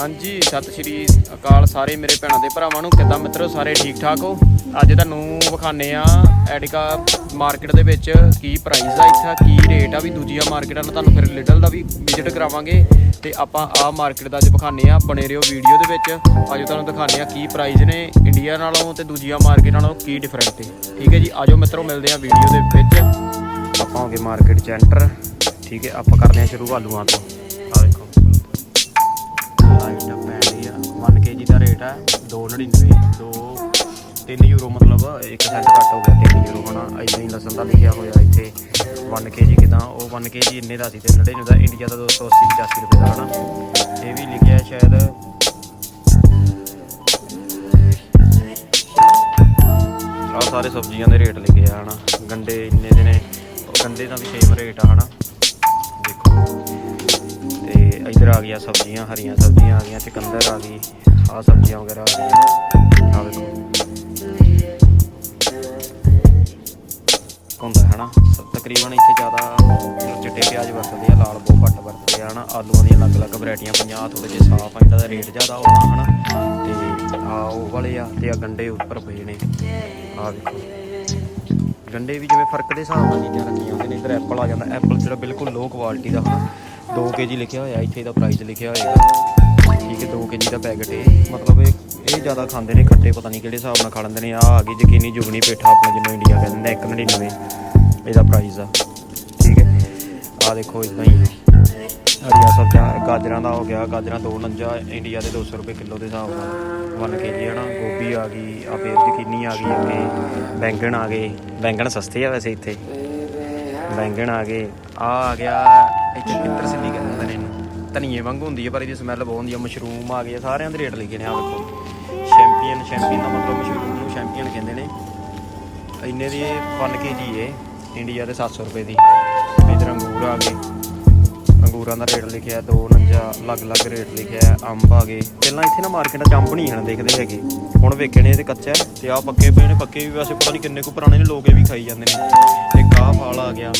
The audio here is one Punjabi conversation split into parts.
ਹਾਂਜੀ, ਸਤਿ ਸ਼੍ਰੀ ਅਕਾਲ ਸਾਰੇ ਮੇਰੇ ਭੈਣਾਂ ਦੇ ਭਰਾਵਾਂ ਨੂੰ। ਕਿੱਦਾਂ ਮਿੱਤਰੋ, ਸਾਰੇ ਠੀਕ ਠਾਕ ਹੋ? ਅੱਜ ਤੁਹਾਨੂੰ ਵਿਖਾਣੇ ਆ ਐਡਿਕਾ ਮਾਰਕੀਟ ਦੇ ਵਿੱਚ ਕੀ ਪ੍ਰਾਈਸ ਆ ਇੱਥਾ, ਕੀ ਰੇਟ ਆ ਵੀ ਦੂਜੀਆਂ ਮਾਰਕੀਟਾਂ ਨਾਲ ਤੁਹਾਨੂੰ ਫਿਰ ਲਿਟਲ ਦਾ ਵੀ ਵਿਜ਼ਿਟ ਕਰਾਵਾਂਗੇ। ਤੇ ਆਪਾਂ ਆ ਮਾਰਕੀਟ ਦਾ ਅੱਜ ਵਿਖਾਣੇ ਆ ਬਣੇ ਰਹੋ ਵੀਡੀਓ ਦੇ ਵਿੱਚ। ਅੱਜ ਤੁਹਾਨੂੰ ਦਿਖਾਣੇ ਆ ਕੀ ਪ੍ਰਾਈਸ ਨੇ ਇੰਡੀਆ ਨਾਲੋਂ ਤੇ ਦੂਜੀਆਂ ਮਾਰਕੀਟ ਨਾਲੋਂ ਕੀ ਡਿਫਰੈਂਟ ਹੈ ਠੀਕ ਹੈ ਜੀ ਆਜੋ ਮਿੱਤਰੋ, ਮਿਲਦੇ ਆ ਵੀਡੀਓ ਦੇ ਵਿੱਚ। ਆਪਾਂ ਹੋ ਮਾਰਕੀਟ ਚ ਐਂਟਰ ਠੀਕ ਹੈ, ਆਪਾਂ ਕਰਦੇ ਆ ਸ਼ੁਰੂ ਆਲੂਆਂ ਤੋਂ। ਰੇਟ ਆ 2.99 2 3 ਯੂਰੋ ਮਤਲਬ 1 ਸੈਂਟ ਘੱਟ ਹੋ ਗਿਆ 3 ਯੂਰੋ ਹਣਾ। ਇਦਾਂ ਹੀ ਲਸਣ ਦਾ ਲਿਖਿਆ ਹੋਇਆ ਇੱਥੇ। 1 ਕੇਜੀ ਕਿਦਾਂ? ਉਹ 1 ਕੇਜੀ ਇੰਨੇ ਦਾ ਸੀ ਤੇ 99 ਦਾ। ਇੰਡੀਆ ਦਾ 280 85 ਰੁਪਏ ਦਾ, ਹਨਾ? ਇਹ ਵੀ ਲਿਖਿਆ ਸ਼ਾਇਦ। ਆ ਸਾਰੇ ਸਬਜ਼ੀਆਂ ਦੇ ਰੇਟ ਲਿਖੇ ਆ, ਹਨਾ? ਗੰਡੇ ਇੰਨੇ ਦੇ ਨੇ। ਗੰਡੇ ਦਾ ਵੀ ਸੇਮ ਰੇਟ ਆ, ਹਨਾ? ਦੇਖੋ। ਤੇ ਇਧਰ ਆ ਗਈਆਂ ਸਬਜ਼ੀਆਂ, ਹਰੀਆਂ ਸਬਜ਼ੀਆਂ ਆ ਗਈਆਂ ਚਕੰਦਰ ਆ ਗਈ। ਆ ਸਬਜ਼ੀਆਂ ਵਗੈਰਾ ਆ ਗਈਆਂ। ਆ ਵੇਖੋ ਹੁੰਦਾ ਹੈ ਨਾ? ਤਕਰੀਬਨ ਇੱਥੇ ਜ਼ਿਆਦਾ ਚਿੱਟੇ ਪਿਆਜ਼ ਵਰਤਦੇ ਆ, ਲਾਲ ਬਹੁਤ ਘੱਟ ਵਰਤਦੇ ਆ, ਹਨਾ? ਆਲੂਆਂ ਦੀਆਂ ਅਲੱਗ-ਅਲੱਗ ਵੈਰਾਈਟੀਆਂ 50 ਥੋੜੇ ਜਿਹੇ ਸਾਫ਼ ਆ ਇਹਨਾਂ ਦਾ ਰੇਟ ਜ਼ਿਆਦਾ ਹੋਣਾ, ਹਨਾ? ਤੇ ਆ ਉਹ ਵਾਲੇ ਆ, ਤੇ ਆ ਗੰਡੇ ਉੱਪਰ ਪਏ ਨੇ। ਆ ਦੇਖੋ। ਗੰਡੇ ਵੀ ਜਿਵੇਂ ਫ਼ਰਕ ਦੇ ਹਿਸਾਬ ਨਾਲ ਚੀਜ਼ਾਂ ਰੱਖੀਆਂ ਹੁੰਦੀਆਂ ਨੇ, ਇਧਰ ਐਪਲ ਆ ਜਾਂਦਾ। ਐਪਲ ਜਿਹੜਾ ਬਿਲਕੁਲ ਲੋ ਕੁਆਲਿਟੀ ਦਾ, ਹਨਾ? 2 ਕੇਜੀ ਲਿਖਿਆ ਹੋਇਆ, ਇੱਥੇ ਦਾ ਪ੍ਰਾਈਸ ਲਿਖਿਆ ਹੋਇਆ। ਠੀਕ ਹੈ 2 ਕੇਜੀ ਦਾ ਪੈਕਟ ਹੈ। ਮਤਲਬ ਇਹ ਇਹ ਜ਼ਿਆਦਾ ਖਾਂਦੇ ਨੇ ਖੱਟੇ, ਪਤਾ ਨਹੀਂ ਕਿਹੜੇ ਹਿਸਾਬ ਨਾਲ ਖਾ ਲੈਂਦੇ ਨੇ। ਆ ਆ ਗਈ ਯਕੀਨੀ ਜੁਗਨੀ ਪੇਠਾ ਆਪਣਾ ਜਿਹਨੂੰ ਇੰਡੀਆ ਕਹਿੰਦੇ ਨੇ 199 ਇਹਦਾ ਪ੍ਰਾਈਸ ਆ। ਠੀਕ ਹੈ। ਆ ਦੇਖੋ ਇਦਾਂ ਹੀ। ਹਰੀਆਂ ਸਬਜ਼ੀਆਂ ਗਾਜਰਾਂ ਦਾ ਹੋ ਗਿਆ, ਗਾਜਰਾਂ 249 ਇੰਡੀਆ ਦੇ 200 ਰੁਪਏ ਕਿਲੋ ਦੇ ਹਿਸਾਬ ਨਾਲ। 1 ਕੇਜੀ ਹਨਾ ਗੋਭੀ ਆ ਗਈ ਆ ਫੇਰ ਯਕੀਨੀ ਆ ਗਈ ਅੱਗੇ ਬੈਂਗਣ ਆ ਗਏ। ਬੈਂਗਣ ਸਸਤੇ ਆ ਵੈਸੇ ਇੱਥੇ। ਬੈਂਗਣ ਆ ਗਏ। ਆ ਆ ਗਿਆ, ਇੱਥੇ ਪਿੱਤਰ ਸਿੱਧੀ ਕਹਿੰਦੇ ਨੇ। ਧਨੀਏ ਵਾਂਗ ਹੁੰਦੀ ਹੈ, ਪਰ ਇਹਦੀ ਸਮੈਲ ਬਹੁਤ ਹੁੰਦੀ ਹੈ। ਮਸ਼ਰੂਮ ਆ ਗਏ ਸਾਰਿਆਂ ਦੇ ਰੇਟ ਲਿਖੇ ਨੇ ਆ ਵੇਖੋ। ਚੈਂਪੀਅਨ ਚੈਂਪੀਅਨ ਦਾ ਮਤਲਬ ਮਸ਼ਰੂਮ ਨੂੰ ਚੈਂਪੀਅਨ ਕਹਿੰਦੇ ਨੇ। ਇੰਨੇ ਦੀ 1 ਕੇਜੀ ਏ ਇੰਡੀਆ ਦੇ 700 ਰੁਪਏ ਦੀ। ਇਧਰ ਅੰਗੂਰ ਆ ਗਏ। ਅੰਗੂਰਾਂ ਦਾ ਰੇਟ ਲਿਖਿਆ 249 ਅਲੱਗ-ਅਲੱਗ ਰੇਟ ਲਿਖਿਆ ਅੰਬ ਆ ਗਏ। ਪਹਿਲਾਂ ਇੱਥੇ ਨਾ ਮਾਰਕੀਟਾਂ ਚ ਅੰਬ ਨਹੀਂ ਹਨ ਦੇਖਦੇ ਹੈਗੇ। ਹੁਣ ਵੇਖੇ ਨੇ ਇਹ ਤੇ ਕੱਚਾ ਹੈ, ਤੇ ਆ ਪੱਕੇ ਪਏ ਨੇ, ਪੱਕੇ ਵੀ ਵੈਸੇ ਪਤਾ ਨਹੀਂ ਕਿੰਨੇ ਕੁ ਪੁਰਾਣੇ ਨੇ, ਲੋਕ ਇਹ ਵੀ ਖਾਈ ਜਾਂਦੇ ਨੇ। ਆਹ ਫਲ ਆ ਗਿਆ।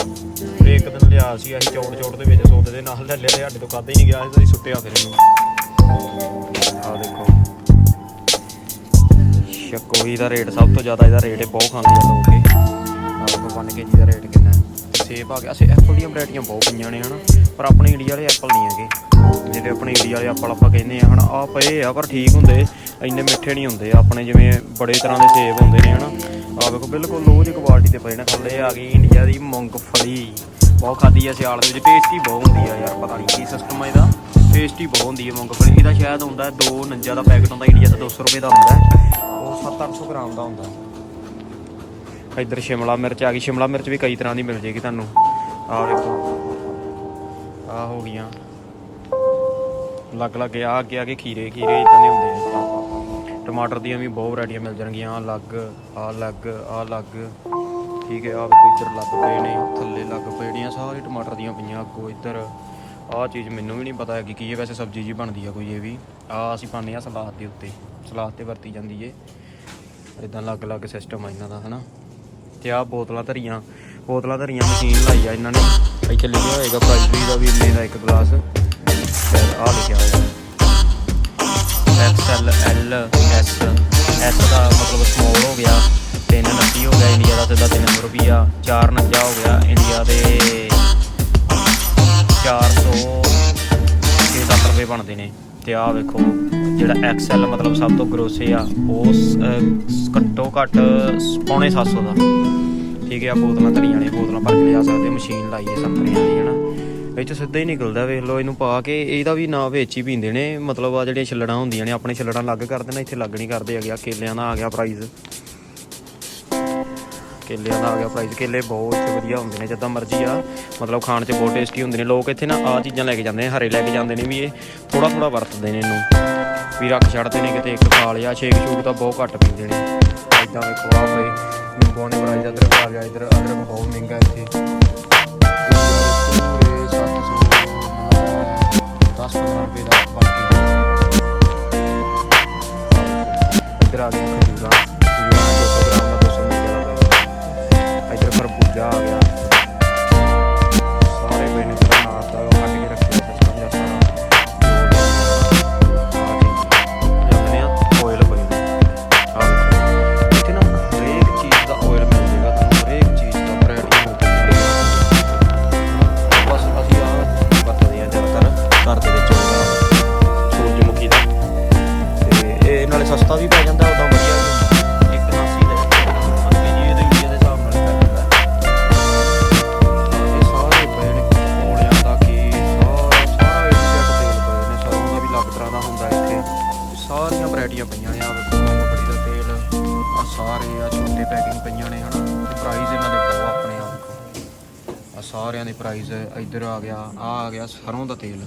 ਤੇ ਇੱਕ ਦਿਨ ਲਿਆ ਸੀ, ਅਸੀਂ ਚੌੜ ਚੌੜ ਦੇ ਵਿੱਚ ਸੌਦੇ ਦੇ ਨਾਲ ਲੈ ਲਿਆ ਤੇ ਸਾਡੇ ਤੋਂ ਖਾਦਾ ਹੀ ਨਹੀਂ ਗਿਆ, ਅਸੀਂ ਸੁੱਟਿਆ ਫਿਰ ਇਹਨੂੰ। ਆਹ ਦੇਖੋ। ਸ਼ਕੋਈ ਦਾ ਰੇਟ ਸਭ ਤੋਂ ਜ਼ਿਆਦਾ ਇਹਦਾ ਰੇਟ ਬਹੁਤ ਖਾਂਦੇ ਆ ਲੋਕ ਇਹ। ਆਹ ਦੇਖੋ 1 ਕੇਜੀ ਦਾ ਰੇਟ ਕਿੰਨਾ ਹੈ। ਸੇਬ ਆ ਗਿਆ। ਸੇ ਐਪਲ ਦੀਆਂ ਵੈਰਾਈਟੀਆਂ ਬਹੁਤ ਪਈਆਂ ਨੇ ਹਨਾ, ਪਰ ਆਪਣੇ ਇੰਡੀਆ ਵਾਲੇ ਐਪਲ ਨਹੀਂ ਹੈਗੇ। ਜਿਹੜੇ ਆਪਣੇ ਇੰਡੀਆ ਵਾਲੇ ਐਪਲ ਆਪਾਂ ਕਹਿੰਦੇ ਆ, ਹਨਾ ਆ ਪਏ ਆ ਪਰ ਠੀਕ ਹੁੰਦੇ, ਇੰਨੇ ਮਿੱਠੇ ਨਹੀਂ ਹੁੰਦੇ। ਆਪਣੇ ਜਿਵੇਂ ਬੜੇ ਤਰ੍ਹਾਂ ਦੇ ਸੇਬ ਹੁੰਦੇ ਨੇ ਹਨਾ ਆ ਵੇਖੋ ਬਿਲਕੁਲ ਲੋ ਜਿਹੀ ਕੁਆਲਿਟੀ ਦੇ ਪਏ ਨੇ ਥੱਲੇ। ਆ ਗਈ ਇੰਡੀਆ ਦੀ ਮੂੰਗਫਲੀ ਬਹੁਤ ਖਾਦੀ ਆ ਸਿਆਲ ਦੇ ਵਿੱਚ ਟੇਸਟੀ ਬਹੁਤ ਹੁੰਦੀ ਆ ਯਾਰ ਪਤਾ ਨਹੀਂ ਕੀ ਸਿਸਟਮ ਆ ਇਹਦਾ। ਟੇਸਟੀ ਬਹੁਤ ਹੁੰਦੀ ਹੈ ਮੂੰਗਫਲੀ ਇਹਦਾ ਸ਼ਾਇਦ ਹੁੰਦਾ 2 ਨੰਜਾ ਦਾ ਪੈਕਟ ਹੁੰਦਾ ਇੰਡੀਆ ਦਾ 200 ਰੁਪਏ ਦਾ ਹੁੰਦਾ। ਹੈ। ਉਹ 7-800 ਗ੍ਰਾਮ ਦਾ ਹੁੰਦਾ। ਇੱਧਰ ਸ਼ਿਮਲਾ ਮਿਰਚ ਆ ਗਈ। ਸ਼ਿਮਲਾ ਮਿਰਚ ਵੀ ਕਈ ਤਰ੍ਹਾਂ ਦੀ ਮਿਲ ਜੇਗੀ ਤੁਹਾਨੂੰ। ਆਹ ਵੇਖੋ। ਆਹ ਹੋ ਗਈਆਂ। ਲੱਗ ਲੱਗ ਆ ਅੱਗੇ ਆ ਕੇ ਖੀਰੇ ਖੀਰੇ ਇਦਾਂ ਦੇ ਹੁੰਦੇ ਨੇ ਟਮਾਟਰ ਦੀਆਂ ਵੀ ਬਹੁਤ ਵੈਰਾਈਟੀਆਂ ਮਿਲ ਜਾਣਗੀਆਂ। ਆਹ ਲੱਗ ਆਹ ਲੱਗ ਆਹ ਲੱਗ। ਠੀਕ ਹੈ, ਆਹ ਵੇਖੋ ਇੱਧਰ ਲੱਗ ਪਏ ਨੇ, ਥੱਲੇ ਲੱਗ ਪਏ ਜਿਹੜੀਆਂ ਸਾਰੇ ਟਮਾਟਰ ਦੀਆਂ ਪਈਆਂ ਅੱਗੋਂ ਇੱਧਰ। ਆਹ ਚੀਜ਼ ਮੈਨੂੰ ਵੀ ਨਹੀਂ ਪਤਾ ਹੈ ਕਿ ਕੀ ਇਹ ਵੈਸੇ ਸਬਜ਼ੀ ਜੀ ਬਣਦੀ ਆ ਕੋਈ ਇਹ ਵੀ। ਆ ਅਸੀਂ ਪਾਉਂਦੇ ਆ ਸਲਾਦ ਦੇ ਉੱਤੇ। ਸਲਾਦ ਤੇ ਵਰਤੀ ਜਾਂਦੀ ਏ। ਇਦਾਂ ਅਲੱਗ-ਅਲੱਗ ਸਿਸਟਮ ਆ ਇਹਨਾਂ ਦਾ, ਹਨਾ। ਤੇ ਆਹ ਬੋਤਲਾਂ ਧਰੀਆਂ ਬੋਤਲਾਂ ਧਰੀਆਂ ਮਸ਼ੀਨ ਲਾਈ ਆ ਇਹਨਾਂ ਨੇ। ਇੱਥੇ ਲਿਖਿਆ ਹੋਏਗਾ ਪ੍ਰਾਈਸ ਵੀ ਦਾ ਵੀ ਇੰਨੇ ਦਾ ਇੱਕ ਗਲਾਸ। ਤੇ ਆਹ ਲਿਖਿਆ ਹੋਇਆ। ਐਕਸਐਲ ਐਲ ਐਸ ਐਸ ਦਾ ਮਤਲਬ ਸਮਾਲ ਹੋ ਗਿਆ 329 ਹੋ ਗਿਆ ਇੰਡੀਆ ਦਾ ਸਿੱਧਾ 300 ਰੁਪਿਆ 449 ਹੋ ਗਿਆ ਇੰਡੀਆ ਦੇ 400 6-7 ਰੁਪਏ ਬਣਦੇ ਨੇ ਤੇ ਆਹ ਵੇਖੋ ਜਿਹੜਾ ਐਕਸਐਲ ਮਤਲਬ ਸਭ ਤੋਂ ਗਰੋਸੇ ਆ ਉਹ ਘੱਟੋ ਘੱਟ ਪੌਣੇ 700 ਦਾ। ਠੀਕ ਹੈ ਆ ਬੋਤਲਾਂ ਧਰੀਆਂ ਨੇ ਬੋਤਲਾਂ ਭਰ ਕੇ ਲਿਆ ਸਕਦੇ ਮਸ਼ੀਨ ਲਾਈਏ ਹੈ ਸੰਤਰੀਆਂ ਹਨਾ ਇਹ ਸਿੱਧਾ ਹੀ ਨਿਕਲਦਾ ਵੇਖ ਲਓ, ਇਹਨੂੰ ਪਾ ਕੇ ਇਹਦਾ ਵੀ ਨਾਂ ਵਿੱਚ ਹੀ ਪੀਂਦੇ ਨੇ। ਮਤਲਬ ਆ ਜਿਹੜੀਆਂ ਛਿੱਲੜਾਂ ਹੁੰਦੀਆਂ ਨੇ, ਆਪਣੇ ਛਿੱਲੜਾਂ ਲੱਗ ਕਰ ਦੇਣਾ ਇੱਥੇ ਲੱਗ ਨਹੀਂ ਕਰਦੇ ਹੈਗੇ। ਆ ਕੇਲਿਆਂ ਦਾ ਆ ਗਿਆ ਪ੍ਰਾਈਸ ਕੇਲਿਆਂ ਦਾ ਆ ਗਿਆ ਪ੍ਰਾਈਸ ਕੇਲੇ ਬਹੁਤ ਵਧੀਆ ਹੁੰਦੇ ਨੇ, ਜਿੱਦਾਂ ਮਰਜ਼ੀ ਆ। ਮਤਲਬ ਖਾਣ 'ਚ ਬਹੁਤ ਟੇਸਟੀ ਹੁੰਦੇ ਨੇ। ਲੋਕ ਇੱਥੇ ਨਾ ਆ ਚੀਜ਼ਾਂ ਲੈ ਕੇ ਜਾਂਦੇ ਨੇ, ਹਰੇ ਲੈ ਕੇ ਜਾਂਦੇ ਨੇ ਵੀ ਇਹ ਥੋੜਾ ਥੋੜਾ ਵਰਤਦੇ ਨੇ ਇਹਨੂੰ। ਵੀ ਰੱਖ ਛੱਡਦੇ ਨੇ ਕਿਤੇ ਇੱਕ ਸਾਲ ਜਾਂ ਛੇਕ ਛੂਕ ਤਾਂ ਬਹੁਤ ਘੱਟ ਪੀਂਦੇ ਨੇ। ਇਦਾਂ ਵੇਖੋ ਆ ਬਈ ਨਿੰਬੂਆਂ ਦੇ ਪ੍ਰਾਈਸ ਅਦਰਕ ਆ ਗਿਆ ਇਧਰ। ਅਦਰਕ ਬਹੁਤ ਮਹਿੰਗਾ ਇੱਥੇ। ਪੂਰੇ 700 10 ਰੁਪਏ ਦਾ ਬਾਕੀ ਇੱਧਰ ਆ ਸਰੋਂ ਦਾ ਤੇਲ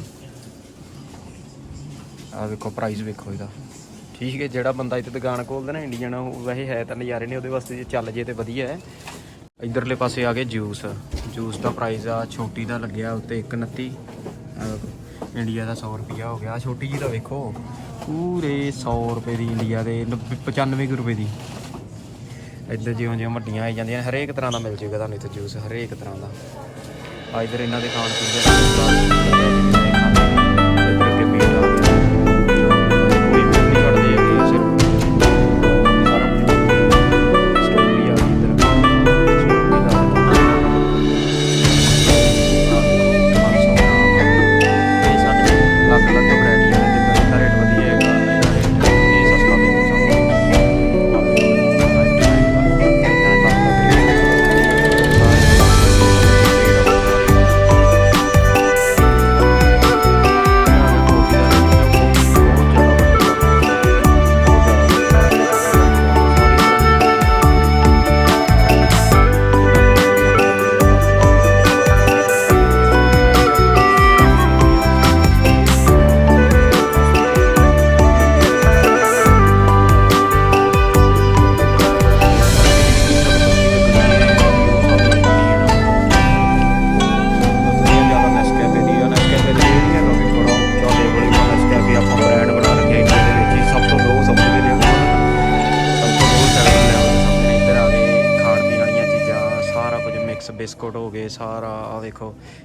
ਆ ਵੇਖੋ ਪ੍ਰਾਈਸ ਵੇਖੋ ਇਹਦਾ। ਠੀਕ ਹੈ ਜਿਹੜਾ ਬੰਦਾ ਇੱਥੇ ਦੁਕਾਨ ਖੋਲਦਾ ਨਾ ਇੰਡੀਅਨ ਉਹ ਵੈਸੇ ਹੈ ਤਾਂ ਨਜ਼ਾਰੇ ਨੇ ਉਹਦੇ ਵਾਸਤੇ ਜੇ ਚੱਲ ਜੇ ਤੇ ਵਧੀਆ ਹੈ। ਇਧਰਲੇ ਪਾਸੇ ਆ ਗਏ ਜੂਸ ਜੂਸ ਦਾ ਪ੍ਰਾਈਸ ਆ ਛੋਟੀ ਦਾ ਲੱਗਿਆ ਉੱਤੇ 129 ਇੰਡੀਆ ਦਾ 100 ਰੁਪਿਆ ਹੋ ਗਿਆ। ਛੋਟੀ ਜੀ ਦਾ ਵੇਖੋ ਪੂਰੇ 100 ਰੁਪਏ ਦੀ ਇੰਡੀਆ ਦੇ 90 95 ਕੁ ਰੁਪਏ ਦੀ। ਇੱਧਰ ਜਿਉਂ ਜਿਉਂ ਵੱਡੀਆਂ ਆਈ ਜਾਂਦੀਆਂ ਹਰੇਕ ਤਰ੍ਹਾਂ ਦਾ ਮਿਲ ਜੂਗਾ ਤੁਹਾਨੂੰ ਇੱਥੇ ਜੂਸ ਹਰੇਕ ਤਰ੍ਹਾਂ ਦਾ। ਆ ਇੱਧਰ ਇਹਨਾਂ ਦੇ ਖਾਣ ਪੀਣ ਦੇ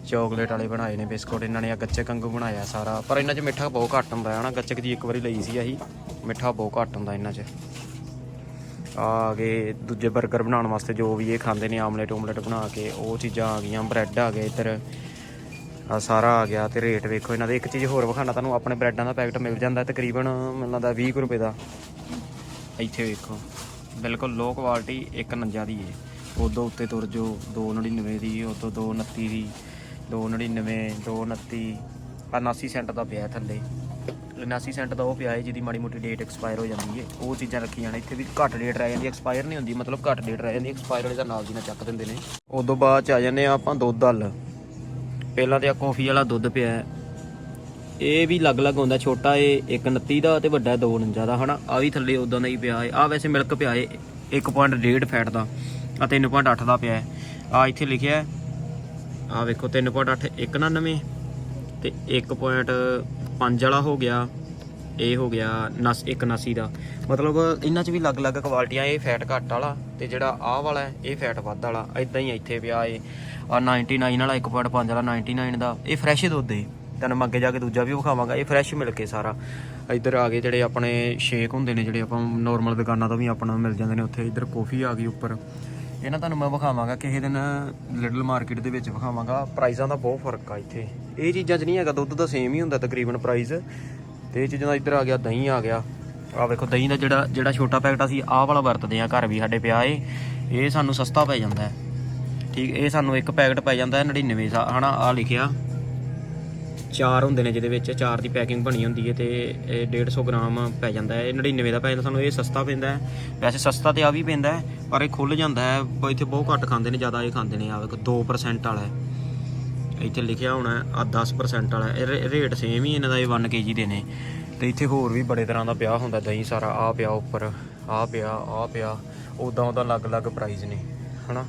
ਚਾਕਲੇਟ ਵਾਲੇ ਬਣਾਏ ਨੇ ਬਿਸਕੁਟ ਇਹਨਾਂ ਨੇ ਆ ਗੱਚੇ ਕੰਗੂ ਬਣਾਇਆ ਸਾਰਾ। ਪਰ ਇਹਨਾਂ 'ਚ ਮਿੱਠਾ ਬਹੁਤ ਘੱਟ ਹੁੰਦਾ ਹੈ ਨਾ, ਗੱਚਕ ਦੀ ਇੱਕ ਵਾਰੀ ਲਈ ਸੀ ਅਸੀਂ, ਮਿੱਠਾ ਬਹੁਤ ਘੱਟ ਹੁੰਦਾ ਇਹਨਾਂ 'ਚ। ਆ ਗਏ ਦੂਜੇ 버ਗਰ ਬਣਾਉਣ ਵਾਸਤੇ, ਜੋ ਵੀ ਇਹ ਖਾਂਦੇ ਨੇ, ਆਮਲੇਟ ਓਮਲੇਟ ਬਣਾ ਕੇ, ਉਹ ਚੀਜ਼ਾਂ ਆ ਗਈਆਂ ਬ੍ਰੈਡ ਆ ਗਏ ਇੱਧਰ। ਆ ਸਾਰਾ ਆ ਗਿਆ ਤੇ ਰੇਟ ਵੇਖੋ ਇਹਨਾਂ ਦੇ। ਇੱਕ ਚੀਜ਼ ਹੋਰ ਵਿਖਾਣਾ ਤੁਹਾਨੂੰ ਆਪਣੇ ਬ੍ਰੈਡਾਂ ਦਾ ਪੈਕਟ ਮਿਲ ਜਾਂਦਾ ਤਕਰੀਬਨ, ਮੈਨੂੰ ਲੱਗਦਾ 20 ਕੁ ਰੁਪਏ ਦਾ। ਇੱਥੇ ਵੇਖੋ, ਬਿਲਕੁਲ ਲੋ ਕੁਆਲਿਟੀ 149 ਦੀ ਹੈ ਉਦੋਂ ਉੱਤੇ ਤੁਰ ਜੋ 299 ਦੀ ਉਦੋਂ 229 ਦੀ। 299 229 ਆਹ 79 ਸੈਂਟ ਦਾ ਪਿਆ ਥੱਲੇ। 79 ਸੈਂਟ ਦਾ ਉਹ ਪਿਆ ਹੈ ਜਿਹਦੀ ਮਾੜੀ ਮੋਟੀ ਡੇਟ ਐਕਸਪਾਇਰ ਹੋ ਜਾਂਦੀ ਹੈ ਉਹ ਚੀਜ਼ਾਂ ਰੱਖੀਆਂ ਨੇ। ਇੱਥੇ ਵੀ ਘੱਟ ਡੇਟ ਰਹਿ ਜਾਂਦੀ ਐਕਸਪਾਇਰ ਨਹੀਂ ਹੁੰਦੀ, ਮਤਲਬ ਘੱਟ ਡੇਟ ਰਹਿ ਜਾਂਦੀ ਐਕਸਪਾਇਰ ਵਾਲੇ ਦਾ ਨਾਲ ਦੀ ਨਾਲ ਚੱਕ ਦਿੰਦੇ ਨੇ। ਉਦੋਂ ਬਾਅਦ ਚ ਆ ਜਾਂਦੇ ਆ ਆਪਾਂ ਦੁੱਧ ਹਲ ਪਹਿਲਾਂ ਤੇ ਆ ਕਾਫੀ ਵਾਲਾ ਦੁੱਧ ਪਿਆ ਹੈ। ਇਹ ਵੀ ਅਲੱਗ-ਅਲੱਗ ਹੁੰਦਾ, ਛੋਟਾ ਇਹ 129 ਦਾ ਤੇ ਵੱਡਾ 249 ਦਾ, ਹਨਾ? ਆ ਵੀ ਥੱਲੇ ਉਦਾਂ ਦਾ ਹੀ ਪਿਆ ਹੈ ਆ ਵੈਸੇ ਮਿਲਕ ਪਿਆ ਹੈ 1.5 ਫੈਟ ਦਾ ਆ 3.8 ਦਾ ਪਿਆ ਹੈ ਆ ਇੱਥੇ ਲਿਖਿਆ ਆ ਵੇਖੋ 3.8 199 ਤੇ 1.5 ਵਾਲਾ ਹੋ ਗਿਆ। ਇਹ ਹੋ ਗਿਆ ਨਸ 179 ਦਾ। ਮਤਲਬ ਇਹਨਾਂ 'ਚ ਵੀ ਅਲੱਗ-ਅਲੱਗ ਕੁਆਲਟੀਆਂ ਇਹ ਫੈਟ ਘੱਟ ਵਾਲਾ ਤੇ ਜਿਹੜਾ ਆਹ ਵਾਲਾ ਇਹ ਫੈਟ ਵੱਧ ਵਾਲਾ। ਇਦਾਂ ਹੀ ਇੱਥੇ ਪਿਆ ਏ ਆ 99 ਵਾਲਾ 1.5 ਵਾਲਾ 99 ਦਾ। ਇਹ ਫਰੈਸ਼ ਦੁੱਧ ਏ। ਤੁਹਾਨੂੰ ਮੈਂ ਅੱਗੇ ਜਾ ਕੇ ਦੂਜਾ ਵੀ ਵਿਖਾਵਾਂਗਾ। ਇਹ ਫਰੈਸ਼ ਮਿਲ ਕੇ ਸਾਰਾ। ਇੱਧਰ ਆ ਗਏ ਜਿਹੜੇ ਆਪਣੇ ਸ਼ੇਕ ਹੁੰਦੇ ਨੇ, ਜਿਹੜੇ ਆਪਾਂ ਨਾਰਮਲ ਦੁਕਾਨਾਂ ਤੋਂ ਵੀ ਆਪਣਾ ਮਿਲ ਜਾਂਦੇ ਨੇ, ਉੱਥੇ ਇੱਧਰ ਕਾਫੀ ਆ ਗਈ ਉੱਪਰ। ਇਹ ਨਾ ਤੁਹਾਨੂੰ ਮੈਂ ਵਿਖਾਵਾਂਗਾ, ਕਿਸੇ ਦਿਨ ਲਿਟਲ ਮਾਰਕੀਟ ਦੇ ਵਿੱਚ ਵਿਖਾਵਾਂਗਾ। ਪ੍ਰਾਈਜ਼ਾਂ ਦਾ ਬਹੁਤ ਫ਼ਰਕ ਆ ਇੱਥੇ। ਇਹ ਚੀਜ਼ਾਂ 'ਚ ਨਹੀਂ ਹੈਗਾ, ਦੁੱਧ ਦਾ ਸੇਮ ਹੀ ਹੁੰਦਾ ਤਕਰੀਬਨ ਪ੍ਰਾਈਜ਼ ਤੇ ਇਹ ਚੀਜ਼ਾਂ ਦਾ ਇੱਧਰ ਆ ਗਿਆ, ਦਹੀਂ ਆ ਗਿਆ। ਆ ਵੇਖੋ, ਦਹੀਂ ਦਾ ਜਿਹੜਾ ਜਿਹੜਾ ਛੋਟਾ ਪੈਕਟ ਅਸੀਂ ਆਹ ਵਾਲਾ ਵਰਤਦੇ ਆ ਘਰ ਵੀ ਸਾਡੇ ਪਿਆ ਏ ਇਹ ਸਾਨੂੰ ਸਸਤਾ ਪੈ ਜਾਂਦਾ ਹੈ। ਠੀਕ, ਇਹ ਸਾਨੂੰ ਇੱਕ ਪੈਕਟ ਪੈ ਜਾਂਦਾ ਹੈ 99 ਦਾ ਹਨਾ ਆ ਲਿਖਿਆ। ਚਾਰ ਹੁੰਦੇ ਨੇ ਜਿਹਦੇ ਵਿੱਚ ਚਾਰ ਦੀ ਪੈਕਿੰਗ ਬਣੀ ਹੁੰਦੀ ਹੈ ਤੇ ਇਹ 150 ਗ੍ਰਾਮ ਪੈ ਜਾਂਦਾ ਹੈ। ਇਹ 99 ਦਾ ਪੈ ਜਾਂਦਾ ਸਾਨੂੰ ਇਹ ਸਸਤਾ ਪੈਂਦਾ ਹੈ। ਵੈਸੇ ਸਸਤਾ ਤੇ ਆ ਵੀ ਪੈਂਦਾ ਹੈ, ਪਰ ਇਹ ਖੁੱਲ ਜਾਂਦਾ ਹੈ। ਇੱਥੇ ਬਹੁਤ ਘੱਟ ਖਾਂਦੇ ਨੇ, ਜ਼ਿਆਦਾ ਇਹ ਖਾਂਦੇ ਨੇ ਆ। ਵੇਖੋ 2% ਵਾਲਾ ਹੈ। ਇੱਥੇ ਲਿਖਿਆ ਹੋਣਾ ਆ 10% ਵਾਲਾ ਇਹ ਰੇ- ਰੇਟ ਸੇਮ ਹੀ ਇਹਨਾਂ ਦਾ, ਇਹ 1 kg ਦੇ ਨੇ। ਤੇ ਇੱਥੇ ਹੋਰ ਵੀ ਬੜੇ ਤਰ੍ਹਾਂ ਦਾ ਪਿਆ ਹੁੰਦਾ, ਦਹੀਂ ਸਾਰਾ ਆ ਪਿਆ ਉੱਪਰ, ਆ ਪਿਆ ਆ ਪਿਆ। ਉਦਾਂ ਉਹਦਾ ਅਲੱਗ-ਅਲੱਗ ਪ੍ਰਾਈਸ ਨੇ, ਹਨਾ?